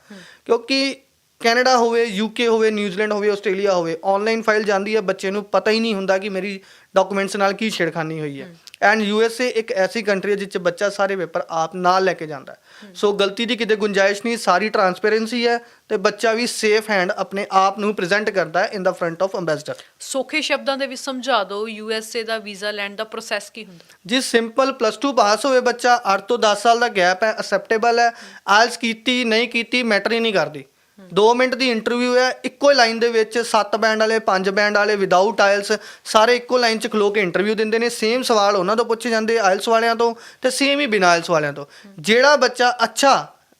ਕਿਉਂਕਿ ਕੈਨੇਡਾ ਹੋਵੇ ਯੂਕੇ ਹੋਵੇ ਨਿਊਜ਼ੀਲੈਂਡ ਹੋਵੇ ਆਸਟ੍ਰੇਲੀਆ ਹੋਵੇ ਆਨਲਾਈਨ ਫਾਈਲ ਜਾਂਦੀ ਹੈ ਬੱਚੇ ਨੂੰ ਪਤਾ ਹੀ ਨਹੀਂ ਹੁੰਦਾ ਕਿ ਮੇਰੀ ਡਾਕੂਮੈਂਟਸ ਨਾਲ ਕੀ ਛੇੜਖਾਨੀ ਹੋਈ ਹੈ। ਐਂਡ ਯੂ ਐਸ ਏ ਇੱਕ ਐਸੀ ਕੰਟਰੀ ਹੈ ਜਿੱਥੇ ਬੱਚਾ ਸਾਰੇ ਪੇਪਰ ਆਪ ਨਾਲ ਲੈ ਕੇ ਜਾਂਦਾ ਹੈ। ਸੋ ਗਲਤੀ ਦੀ ਕਿਤੇ ਗੁੰਜਾਇਸ਼ ਨਹੀਂ ਸਾਰੀ ਟਰਾਂਸਪੇਰੈਂਸੀ ਹੈ ਤੇ ਬੱਚਾ ਵੀ ਸੇਫ ਹੈਂਡ ਆਪਣੇ ਆਪ ਨੂੰ ਪ੍ਰੈਜ਼ੈਂਟ ਕਰਦਾ ਹੈ in the front of ambassador ਸੌਖੇ ਸ਼ਬਦਾਂ ਦੇ ਵਿੱਚ ਸਮਝਾ ਦਿਓ ਯੂ ਐਸ ਏ ਦਾ ਵੀਜ਼ਾ ਲੈਣ ਦਾ ਪ੍ਰੋਸੈਸ ਕੀ ਹੁੰਦਾ? ਜੀ ਸਿੰਪਲ ਪਲੱਸ 2 ਪਾਸ ਹੋਵੇ ਬੱਚਾ 8 ਤੋਂ 10 ਸਾਲ ਦਾ ਗੈਪ ਹੈ ਅਸੈਪਟੇਬਲ ਹੈ ਆਇਲਸ ਕੀਤੀ ਨਹੀਂ ਕੀਤੀ ਮੈਟਰ ਹੀ ਨਹੀਂ ਕਰਦੀ। 2 ਮਿੰਟ ਦੀ ਇੰਟਰਵਿਊ ਹੈ, ਇੱਕੋ ਲਾਈਨ ਦੇ ਵਿੱਚ 7 ਬੈਂਡ ਵਾਲੇ 5 ਬੈਂਡ ਵਾਲੇ ਵਿਦਆਊਟ ਆਇਲਸ ਸਾਰੇ ਇੱਕੋ ਲਾਈਨ 'ਚ ਖਲੋ ਕੇ ਇੰਟਰਵਿਊ ਦਿੰਦੇ ਨੇ। ਸੇਮ ਸਵਾਲ ਉਹਨਾਂ ਤੋਂ ਪੁੱਛੇ ਜਾਂਦੇ ਆਇਲਸ ਵਾਲਿਆਂ ਤੋਂ ਤੇ ਸੇਮ ਹੀ ਬਿਨਾਂ ਆਇਲਸ ਵਾਲਿਆਂ ਤੋਂ। ਜਿਹੜਾ ਬੱਚਾ ਅੱਛਾ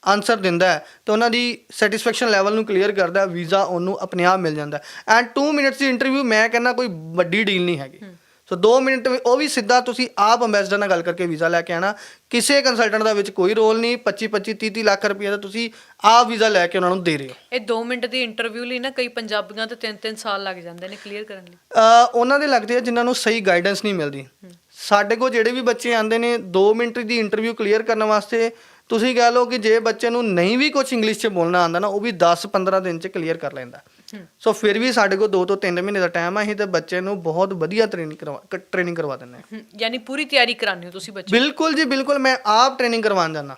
ਆਨਸਰ ਦਿੰਦਾ ਹੈ, ਤੇ ਉਹਨਾਂ ਦੀ ਸੈਟੀਸਫੈਕਸ਼ਨ ਲੈਵਲ ਨੂੰ ਕਲੀਅਰ ਕਰਦਾ ਵੀਜ਼ਾ ਉਹਨੂੰ ਆਪਣੇ ਆਪ ਮਿਲ ਜਾਂਦਾ ਐਂਡ 2 ਮਿੰਟਸ ਦੀ ਇੰਟਰਵਿਊ ਮੈਂ ਕਹਿੰਦਾ ਕੋਈ ਵੱਡੀ ਡੀਲ ਨਹੀਂ ਹੈਗੀ। ਸੋ 2 ਮਿੰਟ ਉਹ ਵੀ ਸਿੱਧਾ ਤੁਸੀਂ ਆਪ ਅੰਬੈਸਡਰ ਨਾਲ ਗੱਲ ਕਰਕੇ ਵੀਜ਼ਾ ਲੈ ਕੇ ਆਣਾ ਕਿਸੇ ਕੰਸਲਟੈਂਟ ਦਾ ਵਿੱਚ ਕੋਈ ਰੋਲ ਨਹੀਂ 25 25 30 30 ਲੱਖ ਰੁਪਏ ਦਾ ਤੁਸੀਂ ਆਪ ਵੀਜ਼ਾ ਲੈ ਕੇ ਉਹਨਾਂ ਨੂੰ ਦੇ ਰਹੇ ਹੋ। ਇਹ 2 ਮਿੰਟ ਦੀ ਇੰਟਰਵਿਊ ਲਈ ਨਾ ਕਈ ਪੰਜਾਬੀਆਂ ਤੇ 3-3 ਸਾਲ ਲੱਗ ਜਾਂਦੇ ਨੇ ਕਲੀਅਰ ਕਰਨ ਲਈ। ਉਹਨਾਂ ਦੇ ਲੱਗਦੇ ਆ ਜਿਨ੍ਹਾਂ ਨੂੰ ਸਹੀ ਗਾਈਡੈਂਸ ਨਹੀਂ ਮਿਲਦੀ। ਸਾਡੇ ਕੋਲ ਜਿਹੜੇ ਵੀ ਬੱਚੇ ਆਉਂਦੇ ਨੇ 2 ਮਿੰਟ ਦੀ ਇੰਟਰਵਿਊ ਕਲੀਅਰ ਕਰਨ ਵਾਸਤੇ ਤੁਸੀਂ ਕਹਿ ਲਓ ਕਿ ਜੇ ਬੱਚੇ ਨੂੰ ਨਹੀਂ ਵੀ ਕੁਝ ਇੰਗਲਿਸ਼ 'ਚ ਬੋਲਣਾ ਆਉਂਦਾ ਨਾ ਉਹ ਵੀ 10-15 ਦਿਨ 'ਚ ਕਲੀਅਰ ਕਰ ਲੈਂਦਾ। ਸੋ ਫਿਰ ਵੀ ਸਾਡੇ ਕੋਲ 2 ਤੋਂ 3 ਮਹੀਨੇ ਦਾ ਟਾਈਮ ਆ ਅਸੀਂ ਤੇ ਬੱਚੇ ਨੂੰ ਬਹੁਤ ਵਧੀਆ ਟ੍ਰੇਨਿੰਗ ਕਰਵਾ ਟ੍ਰੇਨਿੰਗ ਕਰਵਾ ਦਿੰਦੇ ਹਾਂ ਯਾਨੀ ਪੂਰੀ ਤਿਆਰੀ ਕਰਾਉਂਦੇ ਹੋ ਤੁਸੀਂ ਬੱਚੇ? ਬਿਲਕੁਲ ਜੀ ਬਿਲਕੁਲ ਮੈਂ ਆਪ ਟ੍ਰੇਨਿੰਗ ਕਰਵਾਉਣ ਜਾਂਦਾ।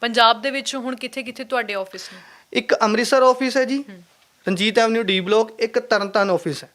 ਪੰਜਾਬ ਦੇ ਵਿੱਚ ਹੁਣ ਕਿੱਥੇ-ਕਿੱਥੇ ਤੁਹਾਡੇ ਆਫਿਸ ਨੇ? ਇੱਕ ਅੰਮ੍ਰਿਤਸਰ ਆਫਿਸ ਹੈ ਜੀ ਰਣਜੀਤ ਐਵਨਿਊ ਡੀ ਬਲੋਕ ਇੱਕ ਤਰਨਤਾਰਨ ਆਫਿਸ ਹੈ।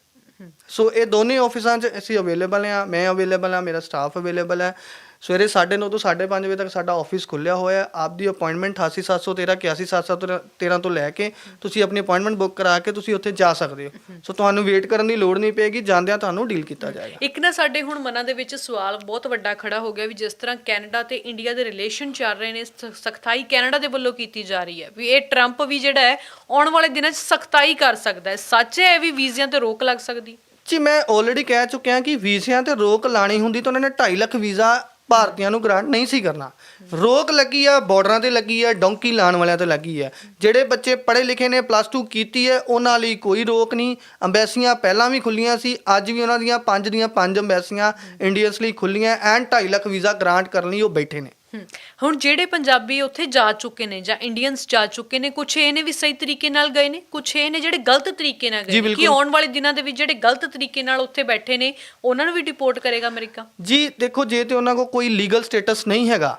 ਸੋ ਇਹ ਦੋਨੇ ਆਫਿਸਾਂ 'ਚ ਅਸੀਂ ਅਵੇਲੇਬਲ ਹਾਂ ਮੈਂ ਅਵੇਲੇਬਲ ਹਾਂ ਮੇਰਾ ਸਟਾਫ ਅਵੇਲੇਬਲ ਹੈ। ਸਵੇਰੇ 9:30 ਤੋਂ 5:30 ਵਜੇ ਤੱਕ ਸਾਡਾ ਆਫਿਸ ਖੁੱਲਿਆ ਹੋਇਆ ਹੈ। ਆਪ ਦੀ ਅਪਾਇੰਟਮੈਂਟ 88713 81713 ਤੋਂ ਲੈ ਕੇ ਤੁਸੀਂ ਆਪਣੀ ਅਪਾਇੰਟਮੈਂਟ ਬੁੱਕ ਕਰਾ ਕੇ ਤੁਸੀਂ ਉੱਥੇ ਜਾ ਸਕਦੇ ਹੋ। ਸੋ ਤੁਹਾਨੂੰ ਵੇਟ ਕਰਨ ਦੀ ਲੋੜ ਨਹੀਂ ਪਏਗੀ ਜਾਂਦਿਆਂ ਤੁਹਾਨੂੰ ਡੀਲ ਕੀਤਾ ਜਾਏਗਾ। ਇੱਕ ਨਾ ਸਾਡੇ ਹੁਣ ਮਨਾਂ ਦੇ ਵਿੱਚ ਸਵਾਲ ਬਹੁਤ ਵੱਡਾ ਖੜਾ ਹੋ ਗਿਆ ਵੀ ਜਿਸ ਤਰ੍ਹਾਂ ਕੈਨੇਡਾ ਤੇ ਇੰਡੀਆ ਦੇ ਰਿਲੇਸ਼ਨ ਚੱਲ ਰਹੇ ਨੇ ਸਖਤਾਈ ਕੈਨੇਡਾ ਦੇ ਵੱਲੋਂ ਕੀਤੀ ਜਾ ਰਹੀ ਹੈ। ਵੀ ਇਹ ਟਰੰਪ ਵੀ ਜਿਹੜਾ ਹੈ ਆਉਣ ਵਾਲੇ ਦਿਨਾਂ 'ਚ ਸਖਤਾਈ ਕਰ ਸਕਦਾ ਹੈ। ਸੱਚ ਹੈ ਇਹ ਵੀ ਵੀਜ਼ਿਆਂ ਤੇ ਰੋਕ ਲੱਗ ਸਕਦੀ? ਜੀ ਮੈਂ ਆਲਰੇਡੀ ਕਹਿ ਚੁੱਕਿਆ ਕਿ ਵੀਜ਼ਿਆਂ ਤੇ ਰੋਕ ਲਾਣੀ ਹੁੰਦੀ ਤਾਂ ਉਹਨਾਂ ਨੇ 2.5 ਲੱਖ ਵੀਜ਼ਾ ਭਾਰਤੀਆਂ ਨੂੰ ਗ੍ਰਾਂਟ ਨਹੀਂ ਸੀ ਕਰਨਾ। ਰੋਕ ਲੱਗੀ ਆ ਬਾਰਡਰਾਂ ਤੇ ਲੱਗੀ ਆ ਡੌਂਕੀ ਲਾਣ ਵਾਲਿਆਂ ਤੇ ਲੱਗੀ ਆ। ਜਿਹੜੇ ਬੱਚੇ ਪੜ੍ਹੇ ਲਿਖੇ ਨੇ ਪਲੱਸ 2 ਕੀਤੀ ਹੈ, ਉਹਨਾਂ ਲਈ ਕੋਈ ਰੋਕ ਨਹੀਂ। ਅੰਬੈਸੀਆਂ ਪਹਿਲਾਂ ਵੀ ਖੁੱਲੀਆਂ ਸੀ, ਅੱਜ ਵੀ ਉਹਨਾਂ ਦੀਆਂ ਪੰਜ ਦੀਆਂ ਪੰਜ ਅੰਬੈਸੀਆਂ ਇੰਡੀਅਨਸ ਲਈ ਖੁੱਲੀਆਂ ਐਂਡ 2.5 ਲੱਖ ਵੀਜ਼ਾ ਗ੍ਰਾਂਟ ਕਰਨ ਲਈ ਉਹ ਬੈਠੇ ਨੇ। ਹਮ, ਹੁਣ ਜਿਹੜੇ ਪੰਜਾਬੀ ਉੱਥੇ ਜਾ ਚੁੱਕੇ ਨੇ ਜਾਂ ਇੰਡੀਅਨਸ ਜਾ ਚੁੱਕੇ ਨੇ ਕੁਝ ਇਹ ਨੇ ਵੀ ਸਹੀ ਤਰੀਕੇ ਨਾਲ ਗਏ ਨੇ? ਕੁਝ ਇਹ ਨੇ ਜਿਹੜੇ ਗਲਤ ਤਰੀਕੇ ਨਾਲ ਜੀ, ਗਏ ਨੇ? ਕਿ ਬਿਲਕੁਲ। ਆਉਣ ਵਾਲੇ ਦਿਨਾਂ ਦੇ ਵਿੱਚ ਜਿਹੜੇ ਗਲਤ ਤਰੀਕੇ ਨਾਲ ਉੱਥੇ ਬੈਠੇ ਨੇ ਉਹਨਾਂ ਨੂੰ ਵੀ ਡਿਪੋਰਟ ਕਰੇਗਾ ਅਮਰੀਕਾ? ਜੀ ਦੇਖੋ ਜੇ ਤੇ ਉਹਨਾਂ ਕੋਲ ਕੋਈ ਲੀਗਲ ਸਟੇਟਸ ਨਹੀਂ ਹੈਗਾ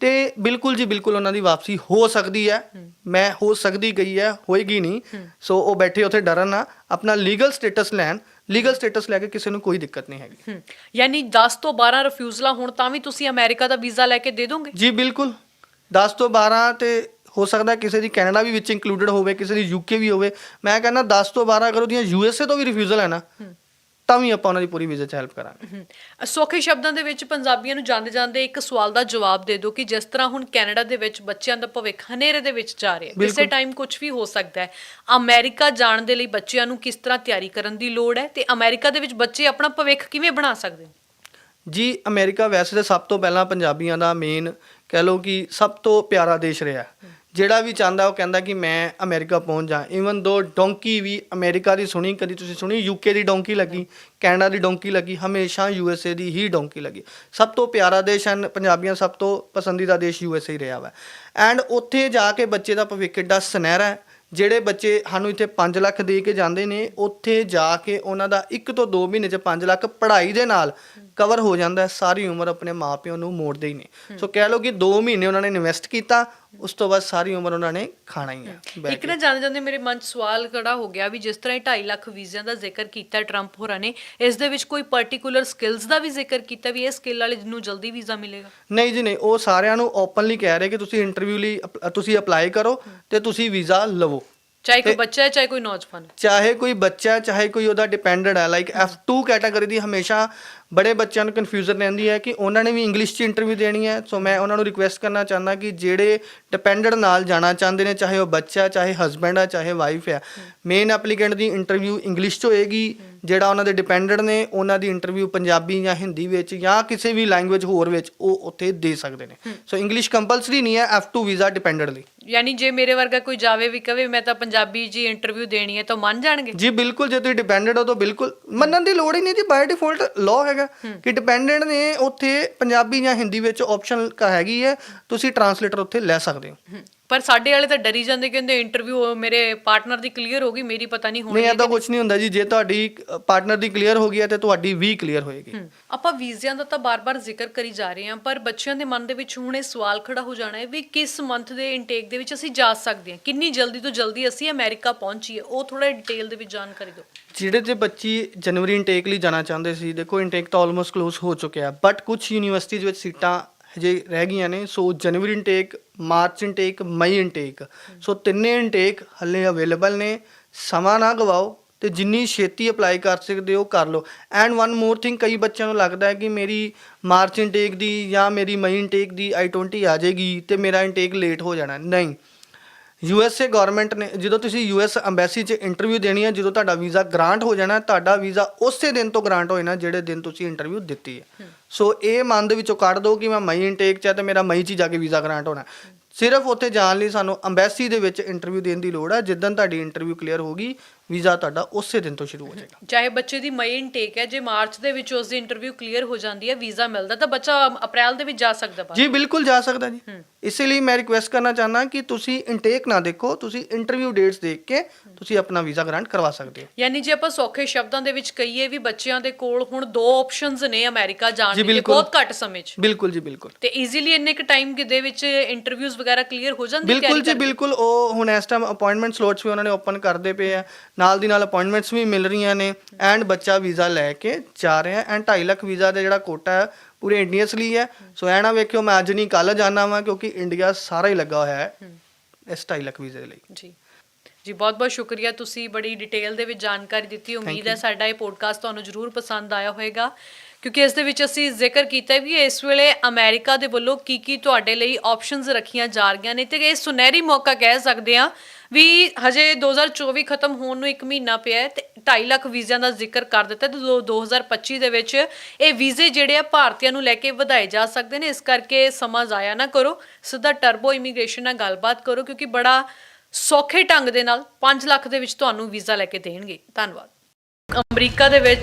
ਤੇ ਬਿਲਕੁਲ ਜੀ ਬਿਲਕੁਲ ਉਹਨਾਂ ਦੀ ਵਾਪਸੀ ਹੋ ਸਕਦੀ ਹੈ। ਮੈਂ ਹੋ ਸਕਦੀ ਗਈ ਹੈ ਹੋਏਗੀ ਨਹੀਂ। ਸੋ ਉਹ ਬੈਠੇ ਉੱਥੇ ਡਰਨ ਨਾ। ਆਪਣਾ ਲੀਗਲ ਸਟੇਟਸ ਲੈਣ ਲੀਗਲ ਸਟੇਟਸ ਲੈ ਕੇ ਕਿਸੇ ਨੂੰ ਕੋਈ ਦਿੱਕਤ ਨਹੀਂ ਹੈਗੀ। ਹਮ, ਯਾਨੀ 10 ਤੋਂ 12 ਰਿਫਿਊਜ਼ਲਾਂ ਹੁਣ ਤਾਂ ਵੀ ਤੁਸੀਂ ਅਮਰੀਕਾ ਦਾ ਵੀਜ਼ਾ ਲੈ ਕੇ ਦੇ ਦੋਗੇ? ਜੀ ਬਿਲਕੁਲ। 10 ਤੋਂ 12 ਤੇ ਹੋ ਸਕਦਾ ਕਿਸੇ ਦੀ ਕੈਨੇਡਾ ਵੀ ਵਿੱਚ ਇੰਕਲੂਡਡ ਹੋਵੇ ਕਿਸੇ ਦੀ ਯੂਕੇ ਵੀ ਹੋਵੇ। ਮੈਂ ਕਹਿੰਦਾ 10 ਤੋਂ 12 ਅਗਰ ਉਹਦੀਆਂ ਯੂਐਸਏ ਤੋਂ ਵੀ ਰਿਫਿਊਜ਼ਲ ਹੈ ਨਾ ਤਾਂ ਵੀ ਆਪਾਂ ਉਹਨਾਂ ਦੀ ਪੂਰੀ ਵੀਜ਼ਾ 'ਚ ਹੈਲਪ ਕਰਾਂਗੇ। ਸੌਖੇ ਸ਼ਬਦਾਂ ਦੇ ਵਿੱਚ ਪੰਜਾਬੀਆਂ ਨੂੰ ਜਾਂਦੇ ਜਾਂਦੇ ਇੱਕ ਸਵਾਲ ਦਾ ਜਵਾਬ ਦੇ ਦਿਓ ਕਿ ਜਿਸ ਤਰ੍ਹਾਂ ਹੁਣ ਕੈਨੇਡਾ ਦੇ ਵਿੱਚ ਬੱਚਿਆਂ ਦਾ ਭਵਿੱਖ ਹਨੇਰੇ ਦੇ ਵਿੱਚ ਜਾ ਰਿਹਾ ਹੈ ਕਿਸੇ। ਟਾਈਮ ਕੁਝ ਵੀ ਹੋ ਸਕਦਾ ਹੈ। ਅਮਰੀਕਾ ਜਾਣ ਦੇ ਲਈ ਬੱਚਿਆਂ ਨੂੰ ਕਿਸ ਤਰ੍ਹਾਂ ਤਿਆਰੀ ਕਰਨ ਦੀ ਲੋੜ ਹੈ ਤੇ ਅਮਰੀਕਾ ਦੇ ਵਿੱਚ ਬੱਚੇ ਆਪਣਾ ਭਵਿੱਖ ਕਿਵੇਂ ਬਣਾ ਸਕਦੇ ਨੇ? ਜੀ ਅਮਰੀਕਾ ਵੈਸੇ ਤਾਂ ਸਭ ਤੋਂ ਪਹਿਲਾਂ ਪੰਜਾਬੀਆਂ ਦਾ ਮੇਨ ਕਹਿ ਲਓ ਕਿ ਸਭ ਤੋਂ ਪਿਆਰਾ ਦੇਸ਼ ਰਿਹਾ ਜਿਹੜਾ ਵੀ ਚਾਹੁੰਦਾ ਉਹ ਕਹਿੰਦਾ ਕਿ ਮੈਂ ਅਮਰੀਕਾ ਪਹੁੰਚ ਜਾ। ਇਵਨ ਦੋ ਡੋਂਕੀ ਵੀ ਅਮਰੀਕਾ ਦੀ ਸੁਣੀ, ਕਦੀ ਤੁਸੀਂ ਸੁਣੀ? ਯੂਕੇ ਦੀ ਡੋਂਕੀ ਲੱਗੀ ਕੈਨੇਡਾ ਦੀ ਡੋਂਕੀ ਲੱਗੀ, ਹਮੇਸ਼ਾ ਯੂਐਸਏ ਦੀ ਹੀ ਡੋਂਕੀ ਲੱਗੀ। ਸਭ ਤੋਂ ਪਿਆਰਾ ਦੇਸ਼ ਹਨ ਪੰਜਾਬੀਆਂ, ਸਭ ਤੋਂ ਪਸੰਦੀਦਾ ਦੇਸ਼ ਯੂਐਸਏ ਹੀ ਰਿਹਾ ਵਾ। ਐਂਡ ਉੱਥੇ ਜਾ ਕੇ ਬੱਚੇ ਦਾ ਭਵਿੱਖ ਏਡਾ ਸੁਨਹਿਰਾ ਹੈ। ਜਿਹੜੇ ਬੱਚੇ ਸਾਨੂੰ ਇੱਥੇ 5 ਲੱਖ ਦੇ ਕੇ ਜਾਂਦੇ ਨੇ, ਉੱਥੇ ਜਾ ਕੇ ਉਹਨਾਂ ਦਾ 1 ਤੋਂ 2 ਮਹੀਨੇ ਚ 5 ਲੱਖ ਪੜ੍ਹਾਈ ਦੇ ਨਾਲ ਕਵਰ ਹੋ ਜਾਂਦਾ ਹੈ ਸਾਰੀ ਉਮਰ ਆਪਣੇ ਮਾਪਿਆਂ ਨੂੰ ਮੋੜਦੇ ਹੀ ਨੇ ਸੋ ਕਹਿ ਲਓ ਕਿ 2 ਮਹੀਨੇ ਉਹਨਾਂ ਨੇ ਇਨਵੈਸਟ ਕੀਤਾ ਉਸ ਤੋਂ ਬਾਅਦ ਸਾਰੀ ਉਮਰ ਉਹਨਾਂ ਨੇ ਖਾਣਾ ਹੀ ਹੈ ਇੱਕ ਨਾ ਜਾਂਦੇ ਜਾਂਦੇ ਮੇਰੇ ਮਨ 'ਚ ਸਵਾਲ ਖੜਾ ਹੋ ਗਿਆ ਵੀ ਜਿਸ ਤਰ੍ਹਾਂ ਇਹ 2.5 ਲੱਖ ਵੀਜ਼ਿਆਂ ਦਾ ਜ਼ਿਕਰ ਕੀਤਾ ਟਰੰਪ ਹੋਰਾਂ ਨੇ ਇਸ ਦੇ ਵਿੱਚ ਕੋਈ ਪਾਰਟਿਕੂਲਰ ਸਕਿੱਲਸ ਦਾ ਵੀ ਜ਼ਿਕਰ ਕੀਤਾ ਵੀ ਇਹ ਸਕਿੱਲ ਵਾਲੇ ਨੂੰ ਜਲਦੀ ਵੀਜ਼ਾ ਮਿਲੇਗਾ? ਨਹੀਂ ਜੀ ਨਹੀਂ ਉਹ ਸਾਰਿਆਂ ਨੂੰ ਓਪਨਲੀ ਕਹਿ ਰਹੇ ਕਿ ਤੁਸੀਂ ਇੰਟਰਵਿਊ ਲਈ ਤੁਸੀਂ ਅਪਲਾਈ ਕਰੋ ਤੇ ਤੁਸੀਂ ਵੀਜ਼ਾ ਲਵੋ। ਚਾਹੇ ਕੋਈ ਬੱਚਾ ਹੈ ਚਾਹੇ ਕੋਈ ਨੌਜਵਾਨ ਚਾਹੇ ਕੋਈ ਬੱਚਾ ਹੈ, ਚਾਹੇ ਕੋਈ ਉਹਦਾ ਡਿਪੈਂਡੈਂਟ ਹੈ ਲਾਈਕ F2 ਕੈਟਾਗਰੀ ਦੀ ਹਮੇਸ਼ਾ ਬੜੇ ਬੱਚਿਆਂ ਨੂੰ ਕਨਫਿਊਜ਼ਨ ਰਹਿੰਦੀ ਹੈ ਕਿ ਉਹਨਾਂ ਨੇ ਵੀ ਇੰਗਲਿਸ਼ 'ਚ ਇੰਟਰਵਿਊ ਦੇਣੀ ਹੈ। ਸੋ ਮੈਂ ਉਹਨਾਂ ਨੂੰ ਰਿਕੁਐਸਟ ਕਰਨਾ ਚਾਹੁੰਦਾ ਕਿ ਜਿਹੜੇ ਡਿਪੈਂਡੈਂਟ ਨਾਲ ਜਾਣਾ ਚਾਹੁੰਦੇ ਨੇ ਚਾਹੇ ਉਹ ਬੱਚਾ ਚਾਹੇ ਹਸਬੈਂਡ ਹੈ ਚਾਹੇ ਵਾਈਫ ਹੈ ਮੇਨ ਐਪਲੀਕੈਂਟ ਦੀ ਇੰਟਰਵਿਊ ਇੰਗਲਿਸ਼ 'ਚ ਹੋਏਗੀ। ਜਿਹੜਾ ਉਹਨਾਂ ਦੇ ਡਿਪੈਂਡੈਂਟ ਨੇ ਉਹਨਾਂ ਦੀ ਇੰਟਰਵਿਊ ਪੰਜਾਬੀ ਜਾਂ ਹਿੰਦੀ ਵਿੱਚ ਜਾਂ ਕਿਸੇ ਵੀ ਲੈਂਗੁਏਜ ਹੋਰ ਵਿੱਚ ਉਹ ਉੱਥੇ ਦੇ ਸਕਦੇ ਨੇ। ਸੋ ਇੰਗਲਿਸ਼ ਕੰਪਲਸਰੀ ਨਹੀਂ ਹੈ F2 ਵੀਜ਼ਾ ਡਿਪੈਂਡੈਂਟ ਲਈ। ਯਾਨੀ ਜੇ ਮੇਰੇ ਵਰਗਾ ਕੋਈ ਜਾਵੇ ਵੀ ਕਵੇ ਮੈਂ ਤਾਂ ਪੰਜਾਬੀ ਜੀ ਇੰਟਰਵਿਊ ਦੇਣੀ ਹੈ ਤਾਂ ਮੰਨ ਜਾਣਗੇ? ਜੀ ਬਿਲਕੁਲ ਜੇ ਤੁਸੀਂ ਡਿਪੈਂਡੈਂਟ ਹੋ ਤਾਂ ਬਿਲਕੁਲ। ਮੰਨਣ ਦੀ ਲੋੜ ਹੀ ਨਹੀਂ ਜੀ ਬਾਈ ਡਿਫਾਲਟ ਲਾਅ ਹੈਗਾ। ਕਿ ਡਿਪੈਂਡੈਂਟ ਨੇ ਉੱਥੇ ਪੰਜਾਬੀ ਜਾਂ ਹਿੰਦੀ ਵਿੱਚ ਆਪਸ਼ਨ ਹੈਗੀ ਹੈ ਤੁਸੀਂ ਟਰਾਂਸਲੇਟਰ ਉੱਥੇ ਲੈ ਸਕਦੇ ਹੋ। ਪਰ ਸਾਡੇ ਵਾਲੇ ਤਾਂ ਡਰੀ ਜਾਂਦੇ ਕਹਿੰਦੇ ਇੰਟਰਵਿਊ ਮੇਰੇ ਪਾਰਟਨਰ ਦੀ ਕਲੀਅਰ ਹੋ ਗਈ ਮੇਰੀ ਪਤਾ ਨਹੀਂ ਹੋਣੀ ਨਹੀਂ ਏਦਾਂ ਕੁਝ ਨਹੀਂ ਹੁੰਦਾ ਜੀ ਜੇ ਤੁਹਾਡੀ ਪਾਰਟਨਰ ਦੀ ਕਲੀਅਰ ਹੋ ਗਈ ਹੈ ਤੇ ਤੁਹਾਡੀ ਵੀ ਕਲੀਅਰ ਹੋਏਗੀ। ਆਪਾਂ ਵੀਜ਼ਿਆਂ ਦਾ ਤਾਂ ਬਾਰ-ਬਾਰ ਜ਼ਿਕਰ ਕਰੀ ਜਾ ਰਹੇ ਹਾਂ ਪਰ ਬੱਚਿਆਂ ਦੇ ਮਨ ਦੇ ਵਿੱਚ ਹੁਣ ਇਹ ਸਵਾਲ ਖੜਾ ਹੋ ਜਾਣਾ ਹੈ ਵੀ ਕਿਸ ਮੰਥ ਦੇ ਇਨਟੇਕ ਦੇ ਵਿੱਚ ਅਸੀਂ ਜਾ ਸਕਦੇ ਹਾਂ? ਕਿੰਨੀ ਜਲਦੀ ਤੋਂ ਜਲਦੀ ਅਸੀਂ ਅਮਰੀਕਾ ਪਹੁੰਚੀਏ? ਉਹ ਥੋੜਾ ਡਿਟੇਲ ਦੇ ਵਿੱਚ ਜਾਣਕਾਰੀ ਦਿਓ। ਜਿਹੜੇ ਤੇ ਬੱਚੀ ਜਨਵਰੀ ਇਨਟੇਕ ਲਈ ਜਾਣਾ ਚਾਹੁੰਦੇ ਸੀ ਦੇਖੋ ਇਨਟੇਕ ਤਾਂ ਆਲਮੋਸਟ ক্লোਜ਼ ਹੋ ਚੁੱਕਿਆ ਬਟ ਕੁਝ ਯੂਨੀਵਰਸਿਟੀਜ਼ ਵਿੱਚ ਸੀਟਾਂ ਹਜੇ ਰਹਿ ਗਈਆਂ ਨੇ, ਸੋ ਜਨਵਰੀ ਇਨਟੇਕ ਮਾਰਚ ਇਨਟੇਕ ਮਈ ਇਨਟੇਕ ਸੋ ਤਿੰਨੇ ਇਨਟੇਕ ਹੱਲੇ ਅਵੇਲੇਬਲ ਨੇ। ਸਮਾਂ ਨਾ ਗਵਾਓ ਤੇ ਜਿੰਨੀ ਛੇਤੀ ਅਪਲਾਈ ਕਰ ਸਕਦੇ ਹੋ, ਕਰ ਲਓ। ਐਂਡ ਵਨ ਮੋਰ ਥਿੰਗ ਕਈ ਬੱਚਿਆਂ ਨੂੰ ਲੱਗਦਾ ਹੈ ਕਿ ਮੇਰੀ ਮਾਰਚ ਇਨਟੇਕ ਦੀ ਜਾਂ ਮੇਰੀ ਮਈ ਇਨਟੇਕ ਦੀ i20 ਆ ਜਾਏਗੀ ਤੇ ਮੇਰਾ ਇਨਟੇਕ ਲੇਟ ਹੋ ਜਾਣਾ। ਨਹੀਂ। ਯੂਐਸਏ ਗਵਰਨਮੈਂਟ ਨੇ, ਜਦੋਂ ਤੁਸੀਂ ਯੂਐਸ ਐਮਬੈਸੀ 'ਚ ਇੰਟਰਵਿਊ ਦੇਣੀ ਹੈ, ਜਦੋਂ ਤੁਹਾਡਾ ਵੀਜ਼ਾ ਗ੍ਰਾਂਟ ਹੋ ਜਾਣਾ, ਤੁਹਾਡਾ ਵੀਜ਼ਾ ਉਸੇ ਦਿਨ ਤੋਂ ਗ੍ਰਾਂਟ ਹੋ ਜਾਣਾ, ਜਿਹੜੇ ਦਿਨ ਤੁਸੀਂ ਇੰਟਰਵਿਊ ਦਿੱਤੀ ਹੈ। ਸੋ ਇਹ ਮਨ ਦੇ ਵਿੱਚੋਂ ਕੱਢ ਦਿਓ ਕਿ ਮੈਂ ਮਈ ਇਨਟੇਕ 'ਚ ਹੈ ਤੇ ਮੇਰਾ ਮਈ 'ਚ ਹੀ ਜਾ ਕੇ ਵੀਜ਼ਾ ਗ੍ਰਾਂਟ ਹੋਣਾ। ਸਿਰਫ ਉੱਥੇ ਜਾਣ ਲਈ ਸਾਨੂੰ ਐਮਬੈਸੀ ਦੇ ਵਿੱਚ ਇੰਟਰਵਿਊ ਦੇਣ ਦੀ ਲੋੜ ਹੈ ਜਿੱਦਣ ਤੁਹਾਡੀ ਇੰਟਰਵਿਊ ਕਲੀਅਰ ਹੋਗੀ ਵੀਜ਼ਾ ਤੁਹਾਡਾ ਉਸੇ ਦਿਨ ਤੋਂ ਸ਼ੁਰੂ ਹੋ ਜਾਏਗਾ। ਚਾਹੇ ਬੱਚੇ ਦੀ ਮਈ ਇਨਟੇਕ ਹੈ ਜੇ ਮਾਰਚ ਦੇ ਵਿੱਚ ਉਸ ਦੀ ਇੰਟਰਵਿਊ ਕਲੀਅਰ ਹੋ ਜਾਂਦੀ ਹੈ ਵੀਜ਼ਾ ਮਿਲਦਾ ਤਾਂ ਬੱਚਾ ਅਪ੍ਰੈਲ ਦੇ ਵਿੱਚ ਜਾ ਸਕਦਾ ਬਾਹਰ ਜੀ ਬਿਲਕੁਲ ਜਾ ਸਕਦਾ ਜੀ। ਇਸੇ ਲਈ ਮੈਂ ਰਿਕੁਐਸਟ ਕਰਨਾ ਚਾਹੁੰਦਾ ਕਿ ਤੁਸੀਂ ਇਨਟੇਕ ਨਾ ਦੇਖੋ ਤੁਸੀਂ ਇੰਟਰਵਿਊ ਡੇਟਸ ਦੇਖ ਕੇ ਤੁਸੀਂ ਆਪਣਾ ਵੀਜ਼ਾ ਗ੍ਰਾਂਟ ਕਰਵਾ ਸਕਦੇ ਹੋ। ਯਾਨੀ ਜੇ ਆਪਾਂ ਸੌਖੇ ਸ਼ਬਦਾਂ ਦੇ ਵਿੱਚ ਕਹੀਏ ਵੀ ਬੱਚਿਆਂ ਦੇ ਕੋਲ ਹੁਣ ਦੋ ਆਪਸ਼ਨਸ ਨੇ ਅਮਰੀਕਾ ਜਾਣ ਜੀ, ਦੇ ਲਈ ਬਿਲਕੁਲ। ਬਹੁਤ ਘੱਟ ਸਮੇਂ 'ਚ। ਬਿਲਕੁਲ ਜੀ ਬਿਲਕੁਲ। ਤੇ ਈਜ਼ੀਲੀ ਇੰਨੇ ਕ ਟਾਈਮ ਦੇ ਵਿੱਚ ਇੰਟਰਵਿਊਜ਼ ਵਗੈਰਾ ਕਲੀਅਰ ਹੋ ਜਾਂਦੀ ਬਿਲਕੁਲ ਜੀ ਬਿਲਕੁਲ। ਉਹ ਹੁਣ ਇਸ ਟਾਈਮ ਅਪਾਇੰਟਮੈਂਟ ਸਲੋਟਸ ਵੀ ਉਹਨਾਂ ਨੇ ਓਪਨ ਕਰਦੇ ਪਏ ਆ। ਨਾਲ ਦੀ ਨਾਲ ਅਪਾਇੰਟਮੈਂਟਸ ਵੀ ਮਿਲ ਰਹੀਆਂ ਨੇ ਐਂਡ ਬੱਚਾ ਵੀਜ਼ਾ ਲੈ ਕੇ ਜਾ ਰਿਹਾ ਐਂਡ 2.5 ਲੱਖ ਵੀਜ਼ਾ ਦਾ ਜਿਹੜਾ ਕੋਟਾ ਹੈ ਪੂਰੇ ਇੰਡੀਅਨਸ ਲਈ ਹੈ। ਸੋ ਐ ਨਾ ਵੇਖਿਓ ਮੈਂ ਅੱਜ ਨਹੀਂ ਕੱਲ ਜਾਣਾ ਵਾਂ ਕਿਉਂਕਿ ਇੰਡੀਆ ਸਾਰਾ ਹੀ ਲੱਗਾ ਹੋਇਆ ਹੈ ਇਸ 2.5 ਲੱਖ ਵੀਜ਼ੇ ਲਈ। ਜੀ। ਜੀ ਬਹੁਤ ਬਹੁਤ ਸ਼ੁਕਰੀਆ। ਤੁਸੀਂ ਬੜੀ ਡਿਟੇਲ ਦੇ ਵਿੱਚ ਜਾਣਕਾਰੀ ਦਿੱਤੀ। ਉਮੀਦ ਹੈ ਸਾਡਾ ਇਹ ਪੋਡਕਾਸਟ ਤੁਹਾਨੂੰ ਜ਼ਰੂਰ ਪਸੰਦ ਆਇਆ ਹੋਵੇਗਾ। ਕਿਉਂਕਿ ਇਸ ਦੇ ਵਿੱਚ ਅਸੀਂ ਜ਼ਿਕਰ ਕੀਤਾ ਵੀ ਇਸ ਵੇਲੇ ਅਮਰੀਕਾ ਦੇ ਵੱਲੋਂ ਕੀ ਕੀ ਤੁਹਾਡੇ ਲਈ ਆਪਸ਼ਨਸ ਰੱਖੀਆਂ ਜਾ ਰਹੀਆਂ ਨੇ ਤੇ ਇਹ ਸੁਨਹਿਰੀ ਮੌਕਾ ਕਹਿ ਸਕਦੇ ਆ ਵੀ ਹਜੇ 2024 ਖਤਮ ਹੋਣ ਨੂੰ 1 ਮਹੀਨਾ ਪਿਆ ਹੈ ਤੇ 2.5 ਲੱਖ ਵੀਜ਼ਿਆਂ ਦਾ ਜ਼ਿਕਰ ਕਰ ਦਿੱਤਾ ਤੇ ਦੋ- 2025 ਦੇ ਵਿੱਚ ਇਹ ਵੀਜ਼ੇ ਜਿਹੜੇ ਆ ਭਾਰਤੀਆਂ ਨੂੰ ਲੈ ਕੇ ਵਧਾਏ ਜਾ ਸਕਦੇ ਨੇ। ਇਸ ਕਰਕੇ ਸਮਾਂ ਜ਼ਾਇਆ ਨਾ ਕਰੋ। ਸਿੱਧਾ ਟਰਬੋ ਇਮੀਗ੍ਰੇਸ਼ਨ ਨਾਲ ਗੱਲਬਾਤ ਕਰੋ ਕਿਉਂਕਿ ਬੜਾ ਸੌਖੇ ਢੰਗ ਦੇ ਨਾਲ 5 ਲੱਖ ਦੇ ਵਿੱਚ ਤੁਹਾਨੂੰ ਵੀਜ਼ਾ ਲੈ ਕੇ ਦੇਣਗੇ। ਧੰਨਵਾਦ। ਅਮਰੀਕਾ ਦੇ ਵਿੱਚ